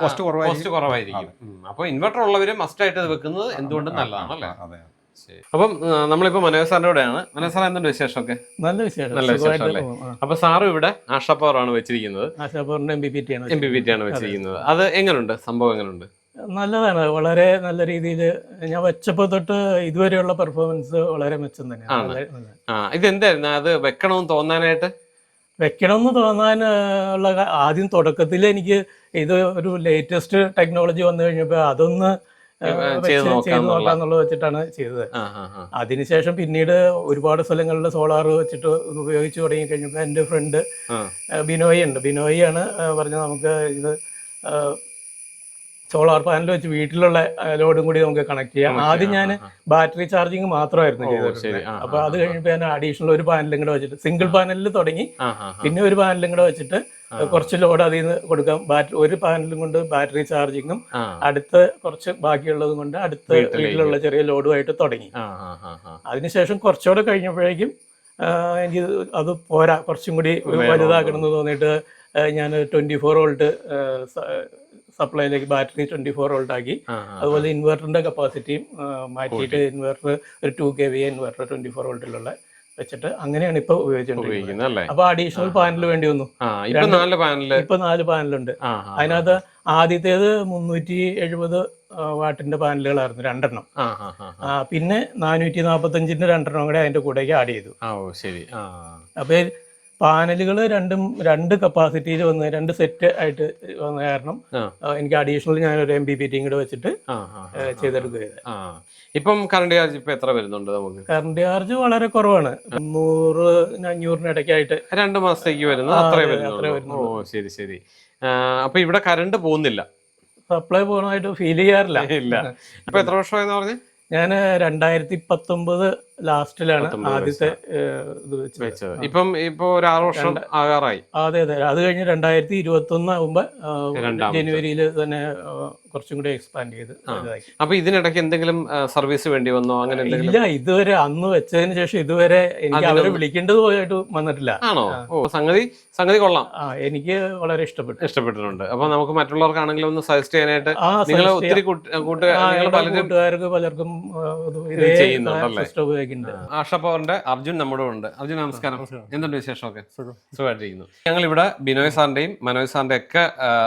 കോസ്റ്റ് കുറവായിരിക്കും. കോസ്റ്റ് കുറവായിരിക്കും. അപ്പോൾ ഇൻവെർട്ടർ ഉള്ളവർ മസ്റ്റ് ആയിട്ട് ഇത് വെക്കുന്നത് എന്തുകൊണ്ടും നല്ലതാണ് അല്ലേ. അപ്പം നമ്മളിപ്പോ മനോജ് സാറിന്റെ കൂടെയാണ് മനോജ് സാർ എന്തുണ്ട് വിശേഷമൊക്കെ? നല്ല വിശേഷം. നല്ല വിശേഷം അല്ലേ? അപ്പൊ സാറും ഇവിടെ ആഷാ പവർ ആണ് വെച്ചിരിക്കുന്നത്. ആശാപൂറിന്റെ എം ബി പി ടി ആണ് എം പി പി ടി ആണ് വെച്ചിരിക്കുന്നത്. അത് എങ്ങനെയുണ്ട് സംഭവം എങ്ങനെയുണ്ട് നല്ലതാണ്. വളരെ നല്ല രീതിയിൽ ഞാൻ വെച്ചപ്പോ തൊട്ട് ഇതുവരെയുള്ള പെർഫോമൻസ് വളരെ മെച്ചം തന്നെയാണ്. ഇതെന്തായിരുന്നു? അത് വെക്കണമെന്ന് തോന്നാനായിട്ട്? വെക്കണമെന്ന് തോന്നാൻ ഉള്ള ആദ്യം തുടക്കത്തിൽ എനിക്ക് ഇത് ഒരു ലേറ്റസ്റ്റ് ടെക്നോളജി വന്നു കഴിഞ്ഞപ്പോൾ അതൊന്ന് ചെയ്ത് നോക്കാന്നുള്ള- നോക്കാന്നുള്ളത്. വെച്ചിട്ടാണ് ചെയ്തത്. അതിനുശേഷം പിന്നീട് ഒരുപാട് സ്ഥലങ്ങളിൽ സോളാർ വെച്ചിട്ട് ഉപയോഗിച്ച് തുടങ്ങി കഴിഞ്ഞപ്പോൾ എന്റെ ഫ്രണ്ട് ബിനോയി ബിനോയ് ഉണ്ട്. ആണ് പറഞ്ഞത് നമുക്ക് ഇത് സോളാർ പാനൽ വെച്ച് വീട്ടിലുള്ള ലോഡും കൂടി നമുക്ക് കണക്ട് ചെയ്യാം. ആദ്യം ഞാൻ. ബാറ്ററി ചാർജിങ് മാത്രമായിരുന്നു. അപ്പൊ അത് കഴിഞ്ഞപ്പോ ഞാൻ അഡീഷണൽ ഒരു പാനലും കൂടെ വെച്ചിട്ട് സിംഗിൾ പാനലിൽ തുടങ്ങി. പിന്നെ ഒരു പാനലും കൂടെ വെച്ചിട്ട് കുറച്ച് ലോഡ് അതിൽ നിന്ന് കൊടുക്കാം. ബാറ്ററി ഒരു പാനലും കൊണ്ട് ബാറ്ററി ചാർജിങ്ങും അടുത്ത കുറച്ച് ബാക്കിയുള്ളതും കൊണ്ട് അടുത്ത വീട്ടിലുള്ള ചെറിയ ലോഡുമായിട്ട് തുടങ്ങി. അതിനുശേഷം കുറച്ചുകൂടെ കഴിഞ്ഞപ്പോഴേക്കും എനിക്ക് അത് പോരാ. കുറച്ചും കൂടി വലുതാക്കണം എന്ന് തോന്നിയിട്ട് ഞാൻ ട്വന്റി ഫോർ വോൾട്ട് സപ്ലൈയിലേക്ക് ബാറ്ററി ട്വന്റി ഫോർ വോൾട്ട് ആക്കി. അതുപോലെ ഇൻവെർട്ടറിന്റെ കപ്പാസിറ്റിയും മാറ്റിയിട്ട് ഇൻവെർട്ടർ ഒരു two K V inverter twenty four വോൾട്ടിലുള്ള വെച്ചിട്ട് അങ്ങനെയാണ് ഇപ്പൊ ഉപയോഗിച്ചുകൊണ്ടിരിക്കുന്നത് അപ്പൊ അഡീഷണൽ പാനൽ വേണ്ടി വന്നു. ഇപ്പൊ നാല് പാനലുണ്ട് അതിനകത്ത് ആദ്യത്തേത് മുന്നൂറ്റി എഴുപത് വാട്ടിന്റെ പാനലുകളായിരുന്നു രണ്ടെണ്ണം. പിന്നെ നാനൂറ്റി നാൽപ്പത്തഞ്ചിന്റെ രണ്ടെണ്ണം കൂടെ അതിന്റെ കൂടെ ആഡ് ചെയ്തു. ശരി. അപ്പൊ പാനലുകൾ രണ്ടും രണ്ട് കപ്പാസിറ്റിയിൽ വന്ന് രണ്ട് സെറ്റ് ആയിട്ട് വന്ന കാരണം എനിക്ക് അഡീഷണൽ ഞാൻ ഒരു എം ബി പി ടിയും കൂടെ വെച്ചിട്ട് ഇപ്പം കറണ്ട് ചാർജ് ഇപ്പൊ എത്ര വരുന്നുണ്ട് നമുക്ക്? കറണ്ട് ചാർജ് വളരെ കുറവാണ്. നൂറ് അഞ്ഞൂറിന് ഇടയ്ക്കായിട്ട്. രണ്ട് മാസത്തേക്ക് വരുന്നു അത്രേ വരുന്നു ഓ ശരി ശരി. അപ്പൊ ഇവിടെ കറണ്ട് പോകുന്നില്ല. സപ്ലൈ പോകണമായിട്ട് ഫീൽ ചെയ്യാറില്ല. ഇല്ല. ഇപ്പൊ എത്ര വർഷമായെന്ന് പറഞ്ഞു? ഞാൻ രണ്ടായിരത്തി പത്തൊമ്പത് ലാസ്റ്റിലാണ് ആദ്യത്തെ ഇത് വെച്ചത്. ഇപ്പം ഇപ്പൊ ഒരു ആറ് വർഷം ആകാറായി. അതെ അതെ. അത് കഴിഞ്ഞ് രണ്ടായിരത്തി ഇരുപത്തി ഒന്ന് ആകുമ്പോ ജനുവരിയിൽ തന്നെ കുറച്ചും കൂടി എക്സ്പാൻഡ് ചെയ്ത്. അപ്പൊ ഇതിനിടയ്ക്ക് എന്തെങ്കിലും സർവീസ് വേണ്ടി വന്നോ? അങ്ങനെ ഇല്ല ഇതുവരെ അന്ന് വെച്ചതിന് ശേഷം ഇതുവരെ എനിക്ക് അവരെ വിളിക്കേണ്ടത് പോയിട്ട് വന്നിട്ടില്ല. ആണോ? സംഗതി സംഗതി കൊള്ളാം. എനിക്ക് വളരെ ഇഷ്ടപ്പെട്ടു. ഇഷ്ടപ്പെട്ടിട്ടുണ്ട്. അപ്പൊ നമുക്ക് മറ്റുള്ളവർക്കാണെങ്കിലും ഒന്ന് സജസ്റ്റ് ചെയ്യാനായിട്ട് നിങ്ങൾ ഒത്തിരി കൂട്ടുകാർക്ക് പലർക്കും ഇതേ ചെയ്യുന്നുണ്ടല്ലേ? സിസ്റ്റം ഉപയോഗിക്കുന്നുണ്ട് ആഷ പവറിന്റെ അർജുൻ നമ്മുടെ ഉണ്ട്. അർജുൻ നമസ്കാരം. എന്തുണ്ട് വിശേഷമൊക്കെ? ഒക്കെ സുഖമായിട്ടിരിക്കുന്നു. ഞങ്ങൾ ഇവിടെ ബിനോയ് സാറിന്റെയും മനോജ് സാറിന്റെ ഒക്കെ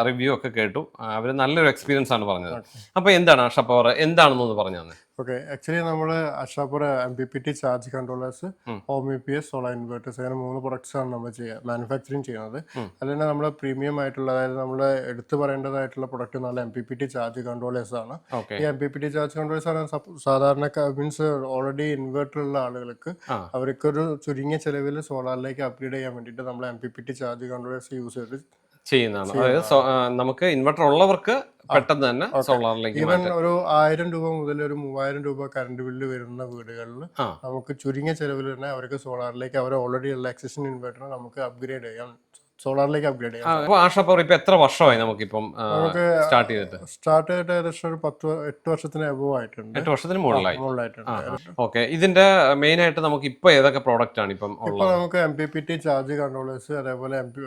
റിവ്യൂ ഒക്കെ കേട്ടു. അവർ നല്ലൊരു എക്സ്പീരിയൻസ് ആണ് പറഞ്ഞത്. അപ്പൊ എന്താണ് ആഷ പവർ എന്താണെന്നൊന്ന് പറഞ്ഞു തന്നെ. ഓക്കെ ആക്ച്വലി നമ്മൾ Ashapura M P P T charge controllers home E P S solar inverters അങ്ങനെ മൂന്ന് പ്രൊഡക്ട്സ് ആണ് നമ്മൾ ചെയ്യുക മാനുഫാക്ചറിങ് ചെയ്യുന്നത്. അതിൽ തന്നെ നമ്മൾ പ്രീമിയം ആയിട്ടുള്ള അതായത് നമ്മൾ എടുത്തു പറയേണ്ടതായിട്ടുള്ള പ്രൊഡക്റ്റ് എന്ന് പറഞ്ഞാൽ M P P T charge controllers ആണ്. ഈ M P P T charge controllers ആണ് സാധാരണ മീൻസ് ഓൾറെഡി ഇൻവേർട്ടർ ഉള്ള ആളുകൾക്ക്. അവർക്കൊരു ചുരുങ്ങിയ ചെലവിൽ സോളാറിലേക്ക് അപ്ഗ്രേഡ് ചെയ്യാൻ വേണ്ടിയിട്ട് നമ്മൾ M P P T charge controllers use ചെയ്ത് ചെയ്യുന്നതാണ്. അതായത് നമുക്ക് ഇൻവെർട്ടർ ഉള്ളവർക്ക് പെട്ടെന്ന് തന്നെ സോളാറിലേക്ക് ഈവൻ മാറ്റാം. ഒരു ആയിരം രൂപ മുതൽ ഒരു മൂവായിരം രൂപ കറണ്ട് ബില്ല് വരുന്ന വീടുകളിൽ. നമുക്ക് ചുരുങ്ങിയ ചെലവിൽ തന്നെ അവർക്ക് സോളാറിലേക്ക് അവർ ഓൾറെഡി ഉള്ള എക്സിസ്റ്റിംഗ് ഇൻവെർട്ടർ നമുക്ക് അപ്ഗ്രേഡ് ചെയ്യാം സോളാറിലേക്ക് അപ്ഗ്രേഡ് ചെയ്യാം അപ്പൊ ആഷ പവർ ഇപ്പൊ എത്ര വർഷമായി നമുക്കിപ്പം നമുക്ക് സ്റ്റാർട്ട് ചെയ്തിട്ട്? സ്റ്റാർട്ട് ചെയ്തിട്ട് ഏകദേശം ഒരു പത്ത് എട്ട് വർഷത്തിന് അബവ് ആയിട്ടുണ്ട്. എട്ട് വർഷത്തിന് മുകളിലായി. മുകളിലായിട്ടുണ്ട്. ഓക്കെ. ഇതിന്റെ മെയിൻ ആയിട്ട് നമുക്ക് ഇപ്പൊ ഏതൊക്കെ പ്രോഡക്റ്റ് ആണ് ഇപ്പം ഇപ്പൊ നമുക്ക് M P P T charge controllers അതേപോലെ M P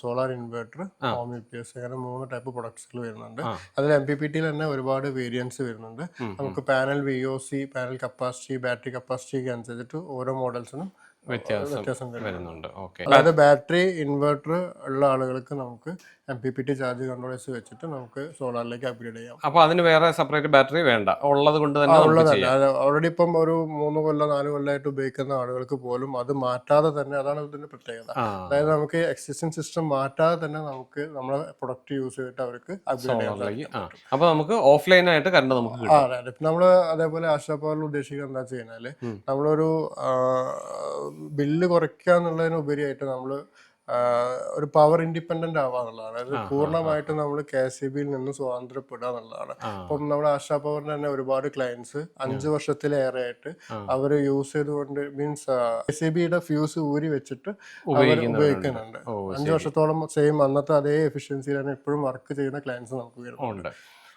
solar inverter home U P S അങ്ങനെ മൂന്ന് ടൈപ്പ് പ്രൊഡക്ട്സുകൾ വരുന്നുണ്ട്. അതിൽ എം പി പി ടിയിൽ തന്നെ ഒരുപാട് വേരിയൻസ് വരുന്നുണ്ട്. നമുക്ക് panel V O C panel capacity battery capacity ഒക്കെ അനുസരിച്ചിട്ട് ഓരോ മോഡൽസിനും വ്യത്യാസം വരുന്നുണ്ട്. ഓക്കെ. അതായത് ബാറ്ററി ഇൻവെർട്ടർ ഉള്ള ആളുകൾക്ക് നമുക്ക് M P P T charge controllers വെച്ചിട്ട് നമുക്ക് സോളാറിലേക്ക് അപ്ഗ്രേഡ് ചെയ്യാം. അപ്പോൾ അതിന് വേറെ സെപ്പറേറ്റ് ബാറ്ററി വേണ്ട. ഉള്ളത് കൊണ്ട് തന്നെ ഉള്ളതല്ല. ചെയ്യാം. ഓൾറെഡി ഇപ്പം ഒരു മൂന്ന് കൊല്ലം നാല് കൊല്ലമായിട്ട് ഉപയോഗിക്കുന്ന ആളുകൾക്ക് പോലും അത് മാറ്റാതെ തന്നെ അതാണ് ഇതിന്റെ പ്രത്യേകത. അതായത് നമുക്ക് എക്സിസ്റ്റിംഗ് സിസ്റ്റം മാറ്റാതെ തന്നെ നമുക്ക് നമ്മളെ പ്രൊഡക്റ്റ് യൂസ് ചെയ്തിട്ട് അവർക്ക് അപ്ഗ്രേഡ് ചെയ്യാൻ അപ്പോൾ നമുക്ക് ഓഫ്ലൈൻ ആയിട്ട് കറണ്ട് നമുക്ക് ആ അതെ നമ്മൾ അതേപോലെ ആശാ പവറിൽ ഉദ്ദേശിക്കുന്നത് എന്താ വെച്ച് കഴിഞ്ഞാൽ നമ്മളൊരു ബില്ല് കുറയ്ക്കുക എന്നുള്ളതിന് നമ്മൾ ഒരു പവർ ഇൻഡിപെൻഡന്റ് ആവാന്നുള്ളതാണ്. അതായത് പൂർണമായിട്ട് നമ്മൾ കെ സി ബിയിൽ നിന്ന് സ്വാതന്ത്ര്യപ്പെടുക എന്നുള്ളതാണ്. അപ്പം നമ്മുടെ ആശാ പവറിന് തന്നെ ഒരുപാട് ക്ലയൻസ് അഞ്ച് വർഷത്തിലേറെ ആയിട്ട് അവർ യൂസ് ചെയ്തുകൊണ്ട് മീൻസ് കെ സി ബിയുടെ ഫ്യൂസ് ഊരി വെച്ചിട്ട് അവർ ഉപയോഗിക്കുന്നുണ്ട്. അഞ്ച് വർഷത്തോളം സെയിം അന്നത്തെ അതേ എഫിഷ്യൻസിയിൽ തന്നെ ഇപ്പോഴും വർക്ക് ചെയ്യുന്ന ക്ലയൻസ് നമുക്ക് വരുന്നുണ്ട്.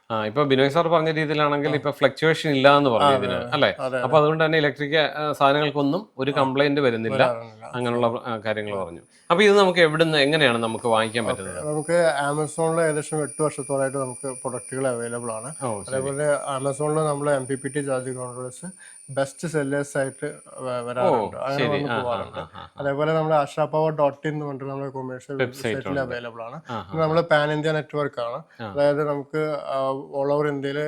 ആ ഇപ്പൊ ബിനോയ് സാർ പറഞ്ഞ രീതിയിലാണെങ്കിൽ ഇപ്പൊ ഫ്ലക്ച്വേഷൻ ഇല്ല എന്ന് പറഞ്ഞു ഇതിന് അല്ലെ? അപ്പൊ അതുകൊണ്ട് തന്നെ ഇലക്ട്രിക് സാധനങ്ങൾക്കൊന്നും ഒരു കംപ്ലൈന്റ് വരുന്നില്ല. അങ്ങനെയുള്ള കാര്യങ്ങൾ പറഞ്ഞു. അപ്പൊ ഇത് നമുക്ക് എവിടുന്ന് എങ്ങനെയാണ് നമുക്ക് വാങ്ങിക്കാൻ പറ്റുന്നത്? നമുക്ക് ആമസോണിൽ ഏകദേശം എട്ട് വർഷത്തോളായിട്ട് നമുക്ക് പ്രൊഡക്റ്റുകൾ അവൈലബിൾ ആണ്. അതേപോലെ ആമസോണിൽ നമ്മൾ M P P T charge controllers best sellers ആയിട്ട് വരാറുണ്ട്. അങ്ങനെ വന്ന് പോകാറുണ്ട്. അതേപോലെ നമ്മുടെ ആശാ പവർ ഡോട്ട് ഇൻ എന്ന് പറഞ്ഞിട്ട് നമ്മുടെ കൊമേഴ്ഷ്യൽ വെബ്സൈറ്റിൽ. അവൈലബിൾ ആണ്. നമ്മൾ പാൻ ഇന്ത്യ നെറ്റ്വർക്ക് ആണ്. അതായത് നമുക്ക് ഓൾ ഓവർ ഇന്ത്യയിൽ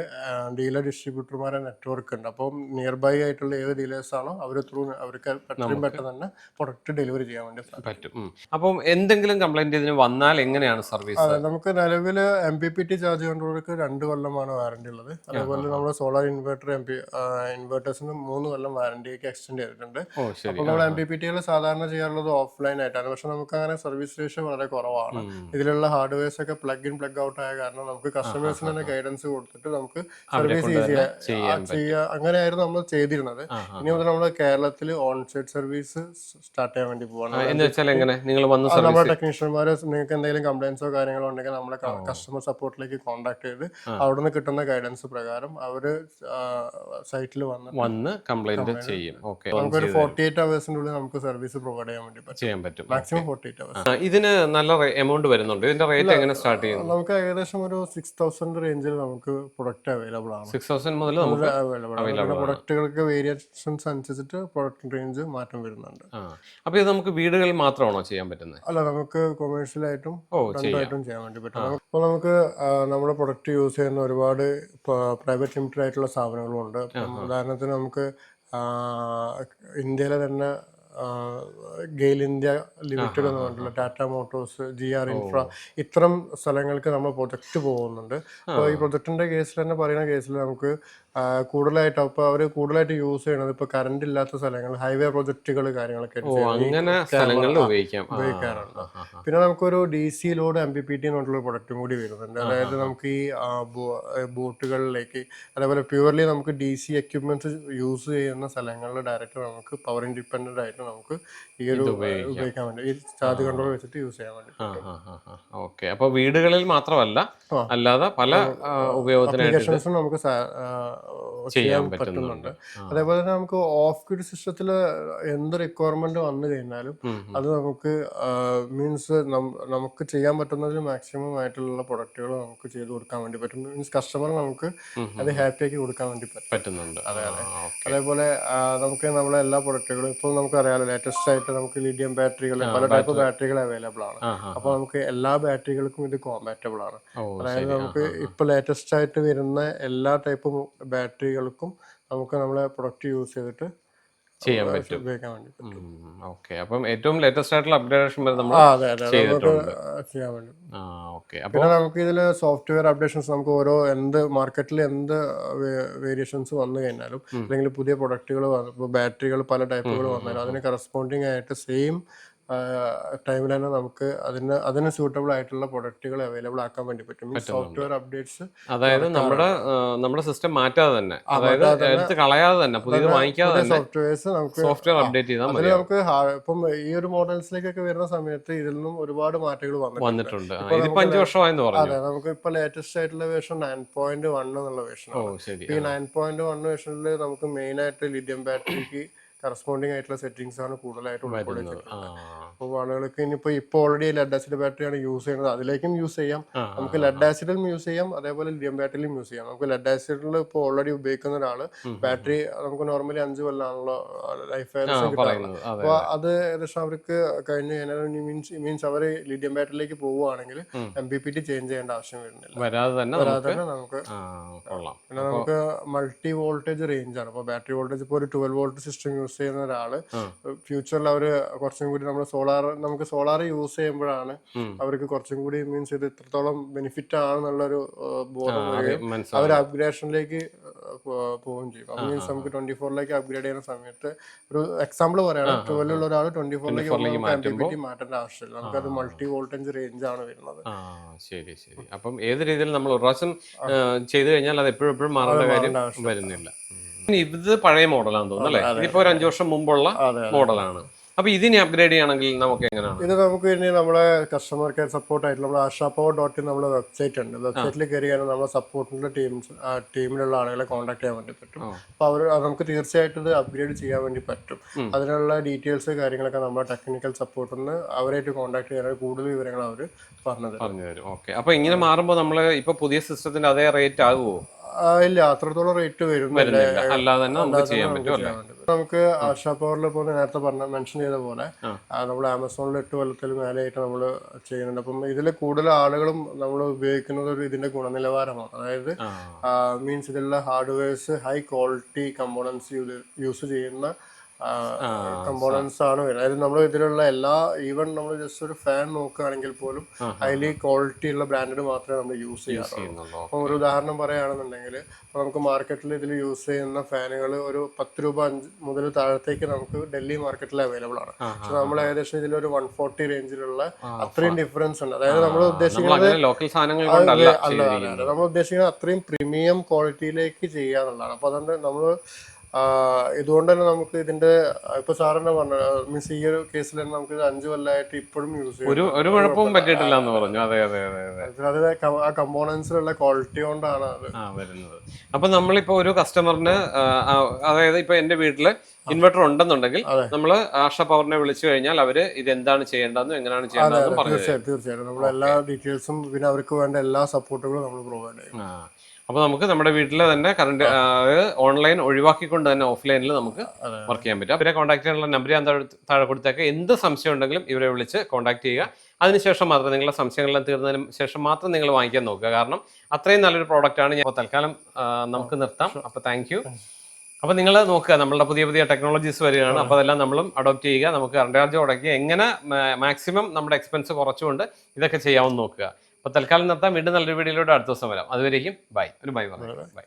ഡീലർ ഡിസ്ട്രിബ്യൂട്ടർമാരെ നെറ്റ്വർക്ക് ഉണ്ട്. അപ്പം നിയർ ബൈ ആയിട്ടുള്ള ഏത് ഡീലേഴ്സ് ആണോ അവർ ത്രൂ അവർക്ക് എത്രയും പെട്ടെന്ന് തന്നെ പ്രൊഡക്റ്റ് ഡെലിവറി ചെയ്യാൻ വേണ്ടി പറ്റും. അപ്പം എന്തെങ്കിലും കംപ്ലൈന്റ് ഇതിന് വന്നാൽ എങ്ങനെയാണ് സർവീസ് നമുക്ക് നിലവിൽ M P P T charge കൺട്രോളർക്ക് രണ്ട് കൊല്ലമാണ് വാറണ്ടി ഉള്ളത്. അതേപോലെ നമ്മുടെ സോളാർ ഇൻവെർട്ടർ എം പി ഇൻവെർട്ടേഴ്സിന് നിന്ന് മൂന്ന് കൊല്ലം വാറണ്ടിയൊക്കെ എക്സ്റ്റെൻഡ് ചെയ്തിട്ടുണ്ട്. അപ്പൊ അപ്പോൾ നമ്മൾ എം പി പി ടികൾ സാധാരണ ചെയ്യാറുള്ളത് ഓഫ്ലൈൻ ആയിട്ടാണ്. പക്ഷെ നമുക്ക് അങ്ങനെ സർവീസ് റേഷ്യോ വളരെ കുറവാണ്. ഇതിലുള്ള ഹാർഡ്വെയർസ് ഒക്കെ പ്ലഗ് ഇൻ പ്ലഗ് ഔട്ട് ആയ കാരണം നമുക്ക് കസ്റ്റമേഴ്സിന് തന്നെ ഗൈഡൻസ് കൊടുത്തിട്ട് നമുക്ക് സർവീസ് ചെയ്യുക അങ്ങനെയായിരുന്നു നമ്മൾ ചെയ്തിരുന്നത്. ഇനി മുതൽ നമ്മൾ കേരളത്തിൽ ഓൺ സൈറ്റ് സർവീസ് സ്റ്റാർട്ട് ചെയ്യാൻ വേണ്ടി പോവാണ്. നമ്മുടെ ടെക്നീഷ്യന്മാർ നിങ്ങൾക്ക് എന്തെങ്കിലും കംപ്ലൈൻസോ കാര്യങ്ങളോ ഉണ്ടെങ്കിൽ നമ്മളെ കസ്റ്റമർ സപ്പോർട്ടിലേക്ക് കോൺടാക്ട് ചെയ്ത് അവിടുന്ന് കിട്ടുന്ന ഗൈഡൻസ് പ്രകാരം അവർ സൈറ്റിൽ വന്ന് വന്ന് കംപ്ലൈന്റ് ചെയ്യും. ഓക്കെ നമുക്കൊരു ഫോർട്ടി എയ്റ്റ് അവേഴ്സിന്റെ ഉള്ളിൽ നമുക്ക് സർവീസ് പ്രൊവൈഡ് ചെയ്യാൻ വേണ്ടി ചെയ്യാൻ പറ്റും. മാക്സിമം ഫോർട്ടി എയ്റ്റ് അവേഴ്സ് ഇതിന് നല്ല എമൗണ്ട് വരുന്നുണ്ട്. ഇതിന്റെ റേറ്റ് എങ്ങനെ സ്റ്റാർട്ട് ചെയ്യുന്നു? നമുക്ക് ഏകദേശം ഒരു സിക്സ് തൗസൻഡ് റേഞ്ചിൽ നമുക്ക് പ്രൊഡക്റ്റ് അവൈലബിൾ ആണ്. സിക്സ് തൗസൻഡ് മുതൽ അവൈലബിൾ ആണ്. പ്രൊഡക്റ്റുകൾക്ക് വേരിയേഷൻസ് അനുസരിച്ചിട്ട് പ്രൊഡക്റ്റ് റേഞ്ച് മാറ്റം വരുന്നുണ്ട്. അപ്പൊ ഇത് നമുക്ക് വീടുകളിൽ മാത്രമാണോ ചെയ്യാൻ പറ്റുന്നത് അല്ല നമുക്ക് കൊമേഴ്ഷ്യൽ ആയിട്ടും ആയിട്ടും ചെയ്യാം. ചെയ്യാൻ വേണ്ടി പറ്റും. അപ്പോൾ നമുക്ക് നമ്മുടെ പ്രൊഡക്റ്റ് യൂസ് ചെയ്യുന്ന ഒരുപാട് പ്രൈവറ്റ് ലിമിറ്റഡ് ആയിട്ടുള്ള സ്ഥാപനങ്ങളുണ്ട് ഉണ്ട് ഉദാഹരണത്തിന് നമുക്ക് ആ, ഇന്ത്യയിലെ തന്നെ ഗെയിൽ ഇന്ത്യ ലിമിറ്റഡ് എന്ന് പറഞ്ഞിട്ടുള്ള Tata Motors G R infra ഇത്തരം സ്ഥലങ്ങൾക്ക് നമ്മൾ പ്രൊജക്റ്റ് പോകുന്നുണ്ട്. അപ്പോൾ ഈ പ്രൊജക്റ്റിന്റെ കേസിൽ തന്നെ പറയുന്ന കേസിൽ നമുക്ക് കൂടുതലായിട്ട് അപ്പൊ അവർ കൂടുതലായിട്ട് യൂസ് ചെയ്യണത് ഇപ്പൊ കറണ്ട് ഇല്ലാത്ത സ്ഥലങ്ങൾ ഹൈവേ പ്രൊജക്ടുകൾ കാര്യങ്ങളൊക്കെ അങ്ങനെ സ്ഥലങ്ങളിൽ ഉപയോഗിക്കാം. ഉപയോഗിക്കാറുണ്ട്. പിന്നെ നമുക്കൊരു D C load M P P T എന്നുള്ള പ്രൊഡക്റ്റും കൂടി വരുന്നുണ്ട്. അതായത് നമുക്ക് ഈ ബോട്ടുകളിലേക്ക് അതേപോലെ പ്യുവർലി നമുക്ക് ഡി സി എക്യുപ്മെന്റ്സ് യൂസ് ചെയ്യുന്ന സ്ഥലങ്ങളിൽ ഡയറക്റ്റ് നമുക്ക് പവർ ഇൻഡിപെൻഡന്റ് ആയിട്ട് നമുക്ക് ഈ ഒരു ഉപയോഗിക്കാൻ വേണ്ടി ഈ ചാർജ് കൺട്രോൾ വെച്ചിട്ട് യൂസ് ചെയ്യാൻ വേണ്ടി. ഓക്കെ അപ്പൊ വീടുകളിൽ മാത്രമല്ല അല്ലാതെ പല ഉപയോഗത്തിനായിട്ട് നമുക്ക് ചെയ്യാൻ പറ്റുന്നുണ്ട്. അതേപോലെ തന്നെ നമുക്ക് ഓഫ് ഗ്രിഡ് സിസ്റ്റത്തിൽ എന്ത് റിക്വയർമെന്റ് വന്നു കഴിഞ്ഞാലും. അത് നമുക്ക് മീൻസ് നമുക്ക് ചെയ്യാൻ പറ്റുന്നതിൽ മാക്സിമം ആയിട്ടുള്ള പ്രൊഡക്റ്റുകൾ നമുക്ക് ചെയ്ത് കൊടുക്കാൻ വേണ്ടി പറ്റും. മീൻസ് കസ്റ്റമർ നമുക്ക് അത് ഹാപ്പി ആക്കി കൊടുക്കാൻ വേണ്ടി പറ്റുന്നുണ്ട്. അതെ അതെ. അതേപോലെ നമുക്ക് നമ്മളെ എല്ലാ പ്രൊഡക്റ്റുകളും ഇപ്പോൾ നമുക്കറിയാലോ ലേറ്റസ്റ്റ് ആയിട്ട് നമുക്ക് ലിഡിയം ബാറ്ററികൾ പല ടൈപ്പ് ബാറ്ററികൾ അവൈലബിൾ ആണ്. അപ്പോൾ നമുക്ക് എല്ലാ ബാറ്ററികൾക്കും ഇത് കോമ്പാറ്റബിൾ ആണ്. അതായത് നമുക്ക് ഇപ്പൊ ലേറ്റസ്റ്റ് ആയിട്ട് വരുന്ന എല്ലാ ടൈപ്പ് ബാറ്ററികൾക്കും നമുക്ക് നമ്മളെ പ്രൊഡക്റ്റ് യൂസ് ചെയ്തിട്ട് ചെയ്യാൻ പറ്റും. ഉപയോഗിക്കാൻ വേണ്ടി ഓക്കെ അപ്പം ഏറ്റവും ലേറ്റസ്റ്റ് ആയിട്ടുള്ള അപ്ഡേഷൻ വരെ നമ്മൾ ചെയ്തിട്ടുണ്ട്. ചെയ്യാൻ വേണ്ടി. ഓക്കെ പിന്നെ നമുക്ക് ഇതിൽ സോഫ്റ്റ്വെയർ അപ്ഡേഷൻസ് നമുക്ക് ഓരോ എന്ത് മാർക്കറ്റിൽ എന്ത് വേരിയേഷൻസ് വന്നു കഴിഞ്ഞാലും അല്ലെങ്കിൽ പുതിയ പ്രൊഡക്റ്റുകൾ ബാറ്ററികൾ പല ടൈപ്പുകൾ വന്നാലും അതിന് കറസ്പോണ്ടിങ് ആയിട്ട് സെയിം ടൈമിൽ തന്നെ നമുക്ക് അതിന് അതിന് സൂട്ടബിൾ ആയിട്ടുള്ള പ്രൊഡക്റ്റുകൾ അവൈലബിൾ ആക്കാൻ വേണ്ടി പറ്റും. സോഫ്റ്റ്വെയർ അപ്ഡേറ്റ്സ് അതായത് നമ്മുടെ നമ്മുടെ സിസ്റ്റം മാറ്റാതെ തന്നെ. അതായത് എടുത്ത് കളയാതെ തന്നെ പുതിയത് വാങ്ങിക്കാതെ തന്നെ സോഫ്റ്റ്വെയർസ് നമുക്ക് സോഫ്റ്റ്വെയർ അപ്ഡേറ്റ് ചെയ്താൽ അതിൽ മതി നമുക്ക് ഇപ്പം ഈ ഒരു മോഡൽസിലേക്കൊക്കെ വരുന്ന സമയത്ത് ഇതിൽ നിന്നും ഒരുപാട് മാറ്റങ്ങൾ വന്നിട്ടുണ്ട്. ഇതിപ്പോ അഞ്ചു വർഷമായെന്ന് പറഞ്ഞു. അതെ നമുക്ക് ഇപ്പൊ ലേറ്റസ്റ്റ് ആയിട്ടുള്ള വേർഷൻ നയൻ പോയിന്റ് വൺ എന്നുള്ള വേർഷൻ ഈ നയൻ പോയിന്റ് വൺ വേർഷനിൽ നമുക്ക് മെയിൻ ആയിട്ട് ലിഥിയം ബാറ്ററിക്ക് കറസ്പോണ്ടിങ് ആയിട്ടുള്ള സെറ്റിങ്സ് ആണ് കൂടുതലായിട്ട് ഉൾപ്പെടുന്നത് അപ്പോൾ ആളുകൾക്ക് ഇനിയിപ്പോൾ ഇപ്പോൾ ഓൾറെഡി ലെഡ് ആസിഡ് ബാറ്ററിയാണ് യൂസ് ചെയ്യുന്നത്. അതിലേക്കും യൂസ് ചെയ്യാം. നമുക്ക് ലെഡ് ആസിഡിലും യൂസ് ചെയ്യാം. അതേപോലെ ലിയം ബാറ്ററിയിലും യൂസ് ചെയ്യാം. നമുക്ക് ലെഡ് ആസിഡിൽ ഇപ്പോൾ ഓൾറെഡി ഉപയോഗിക്കുന്ന ഒരാൾ ബാറ്ററി നമുക്ക് നോർമലി അഞ്ച് കൊല്ലാണല്ലോ ലൈഫ് അപ്പോൾ അത് ഏകദേശം അവർക്ക് കഴിഞ്ഞ് മീൻസ് മീൻസ് അവർ ലിഡിയം ബാറ്ററിയിലേക്ക് പോവുകയാണെങ്കിൽ M P P T change ചെയ്യേണ്ട ആവശ്യം വരുന്നില്ല. വരാതെ തന്നെ നമുക്ക് പിന്നെ നമുക്ക് മൾട്ടി വോൾട്ടേജ് റേഞ്ച് ആണ്. ഇപ്പോൾ ബാറ്ററി വോൾട്ടേജ് ഇപ്പോൾ ഒരു ട്വൽവ് വോൾട്ട് സിസ്റ്റം യൂസ് ചെയ്യുന്ന ഒരാൾ ഫ്യൂച്ചറിൽ അവർ കുറച്ചും കൂടി നമ്മൾ സോളാർ നമുക്ക് സോളാർ യൂസ് ചെയ്യുമ്പോഴാണ്. അവർക്ക് കുറച്ചും കൂടി മീൻസ് ഇത് ഇത്രത്തോളം ബെനിഫിറ്റ് ആണെന്നുള്ളൊരു ബോധം അതെ വരികയും അവർ അപ്ഗ്രേഷനിലേക്ക് പോവുകയും ചെയ്യും. അപ്പോൾ മീൻസ് നമുക്ക് ട്വന്റി ഫോറിലേക്ക് അപ്ഗ്രേഡ് ചെയ്യുന്ന സമയത്ത് ഒരു എക്സാമ്പിൾ പറയാണ് ട്വൽവിലുള്ള ഒരാൾ ട്വന്റി ഫോറിലേക്ക് എം പി പി ടി മാറ്റേണ്ട ആവശ്യമില്ല. നമുക്കത് മൾട്ടി വോൾട്ടേജ് റേഞ്ച് ആണ് വരുന്നത്. ശരി ശരി. അപ്പം ഏത് രീതിയിൽ നമ്മൾ ഒരു പ്രാവശ്യം ചെയ്തു കഴിഞ്ഞാൽ അത് എപ്പോഴും എപ്പോഴും മാറേണ്ട കാര്യം വരുന്നില്ല. ഇത് പഴയ മോഡലാണ് തോന്നുന്നു അല്ലേ? ഇതിപ്പോ ഒരു അഞ്ചു വർഷം മുമ്പുള്ള മോഡലാണ്. അപ്പൊ ഇതിനെ അപ്ഗ്രേഡ് ചെയ്യണമെങ്കിൽ നമുക്ക് എങ്ങനെയാണ്? ഇത് നമുക്ക് ഇനി നമ്മുടെ കസ്റ്റമർ കെയർ സപ്പോർട്ട് ആയിട്ട് നമ്മുടെ ആശാ ഡോട്ട് ഇൻ നമ്മുടെ വെബ്സൈറ്റ് ഉണ്ട്. വെബ്സൈറ്റിൽ കയറി കഴിഞ്ഞാൽ നമ്മുടെ സപ്പോർട്ടിന്റെ ടീംസ് ടീമിലുള്ള ആളുകളെ കോൺടാക്ട് ചെയ്യാൻ വേണ്ടി പറ്റും. അപ്പൊ അവർ നമുക്ക് തീർച്ചയായിട്ടും ഇത് അപ്ഗ്രേഡ് ചെയ്യാൻ വേണ്ടി പറ്റും. അതിനുള്ള ഡീറ്റെയിൽസ് കാര്യങ്ങളൊക്കെ നമ്മുടെ ടെക്നിക്കൽ സപ്പോർട്ടിൽ നിന്ന് അവരായിട്ട് കോൺടാക്ട് ചെയ്യാൻ കൂടുതൽ വിവരങ്ങൾ അവർ പറഞ്ഞത് പറഞ്ഞു തരും. ഓക്കെ അപ്പൊ ഇങ്ങനെ മാറുമ്പോൾ നമ്മൾ ഇപ്പൊ പുതിയ സിസ്റ്റത്തിന്റെ അതേ റേറ്റ് ആകുമോ ഇല്ല അത്രത്തോളം റേറ്റ് വരും. അല്ലാതെ തന്നെ നമുക്ക് ചെയ്യാൻ പറ്റും നമുക്ക് ആശാ പവറിൽ പോലെ നേരത്തെ പറഞ്ഞ മെൻഷൻ ചെയ്ത പോലെ നമ്മൾ ആമസോണിൽ എട്ട് കൊല്ലത്തിൽ മേലെയായിട്ട് നമ്മൾ ചെയ്യുന്നുണ്ട്. അപ്പം ഇതിൽ കൂടുതൽ ആളുകളും നമ്മൾ ഉപയോഗിക്കുന്നത് ഒരു ഇതിന്റെ ഗുണനിലവാരമാണ്. അതായത് മീൻസ് ഇതിലുള്ള hardwares high quality components use ചെയ്യുന്ന കമ്പോണൻസ് ആണ് വരുന്നത്. അതായത് നമ്മൾ ഇതിലുള്ള എല്ലാ ഈവൻ നമ്മൾ ജസ്റ്റ് ഒരു ഫാൻ നോക്കുകയാണെങ്കിൽ പോലും ഹൈലി ക്വാളിറ്റി ഉള്ള ബ്രാൻഡ് മാത്രമേ നമ്മൾ യൂസ് ചെയ്യാറുള്ളൂ. അപ്പോൾ ഒരു ഉദാഹരണം പറയുകയാണെന്നുണ്ടെങ്കിൽ നമുക്ക് മാർക്കറ്റിൽ ഇതിൽ യൂസ് ചെയ്യുന്ന ഫാനുകൾ ഒരു പത്ത് രൂപ അഞ്ച് മുതൽ താഴത്തേക്ക് നമുക്ക് ഡൽഹി മാർക്കറ്റിൽ അവൈലബിൾ ആണ്. സോ നമ്മൾ ഏകദേശം ഇതിൽ ഒരു വൺ ഫോർട്ടി റേഞ്ചിലുള്ള അത്രയും ഡിഫറൻസ് ഉണ്ട്. അതായത് നമ്മൾ ഉദ്ദേശിക്കുന്നത് അങ്ങനെ ലോക്കൽ സാധനങ്ങൾ അല്ല അല്ല നമ്മൾ ഉദ്ദേശിക്കുന്നത് അത്രയും പ്രീമിയം ക്വാളിറ്റിയിലേക്ക് ചെയ്യാന്നുള്ളതാണ്. അപ്പോൾ അതുകൊണ്ട് നമ്മൾ ഇതുകൊണ്ട് തന്നെ നമുക്ക് ഇതിന്റെ ഇപ്പൊ സാർ തന്നെ പറഞ്ഞു മീൻസ് ഈ ഒരു കേസിൽ തന്നെ നമുക്ക് ഇത് അഞ്ചു കൊല്ലമായിട്ട് ഇപ്പോഴും യൂസ് ചെയ്യാം ഒരു ഒരു കുഴപ്പവും പറ്റിയിട്ടില്ല എന്ന് പറഞ്ഞു. അതെ അതെ അതെ അതെ. ആ കമ്പോണൻസിലുള്ള ക്വാളിറ്റി കൊണ്ടാണ് അത്. ആ വരുന്നത്. അപ്പൊ നമ്മളിപ്പോ ഒരു കസ്റ്റമറിന് അതായത് ഇപ്പൊ എന്റെ വീട്ടിൽ ഇൻവെർട്ടർ ഉണ്ടെന്നുണ്ടെങ്കിൽ നമ്മൾ ആഷ പവറിനെ വിളിച്ചു കഴിഞ്ഞാൽ അവർ ഇത് എന്താണ് ചെയ്യേണ്ടതെന്നും എങ്ങനെയാണ് ചെയ്യേണ്ടതെന്നും പറഞ്ഞു തീർച്ചയായിട്ടും തീർച്ചയായിട്ടും നമ്മൾ എല്ലാ ഡീറ്റെയിൽസും പിന്നെ അവർക്ക് വേണ്ട എല്ലാ സപ്പോർട്ടുകളും നമ്മൾ പ്രൊവൈഡ് ചെയ്യും. ആ അപ്പൊ നമുക്ക് നമ്മുടെ വീട്ടിൽ തന്നെ കറണ്ട് ഓൺലൈൻ ഒഴിവാക്കിക്കൊണ്ട് തന്നെ ഓഫ്ലൈനിൽ നമുക്ക് വർക്ക് ചെയ്യാൻ പറ്റും. അവരെ കോൺടാക്ട് ചെയ്യാനുള്ള നമ്പർ ഞാൻ താഴെ- കൊടുത്തേക്ക്. എന്ത് സംശയം ഉണ്ടെങ്കിലും ഇവരെ വിളിച്ച് കോൺടാക്ട് ചെയ്യുക. അതിനുശേഷം മാത്രം നിങ്ങളുടെ സംശയങ്ങളെല്ലാം തീർന്നതിന് ശേഷം മാത്രം നിങ്ങൾ വാങ്ങിക്കാൻ നോക്കുക. കാരണം അത്രയും നല്ലൊരു പ്രോഡക്റ്റാണ് ആണ് ഞാൻ ഇപ്പോൾ തൽക്കാലം നമുക്ക് നിർത്താം. അപ്പോൾ താങ്ക് യു അപ്പോൾ നിങ്ങൾ നോക്കുക. നമ്മളുടെ പുതിയ പുതിയ ടെക്നോളജീസ് വരികയാണ്. അപ്പോൾ അതെല്ലാം നമ്മളും അഡോപ്റ്റ് ചെയ്യുക. നമുക്ക് കറണ്ട് ചാർജ് ഉടക്കി എങ്ങനെ മാക്സിമം നമ്മുടെ എക്സ്പെൻസ് കുറച്ചുകൊണ്ട് ഇതൊക്കെ ചെയ്യാമെന്ന് നോക്കുക. അപ്പോൾ തൽക്കാലം നിർത്താം. വീണ്ടും നല്ലൊരു വീഡിയോയിലൂടെ അടുത്ത ദിവസം വരാം. അതുവരേക്കും ബൈ. ഒരു ബൈ പറഞ്ഞു ബൈ.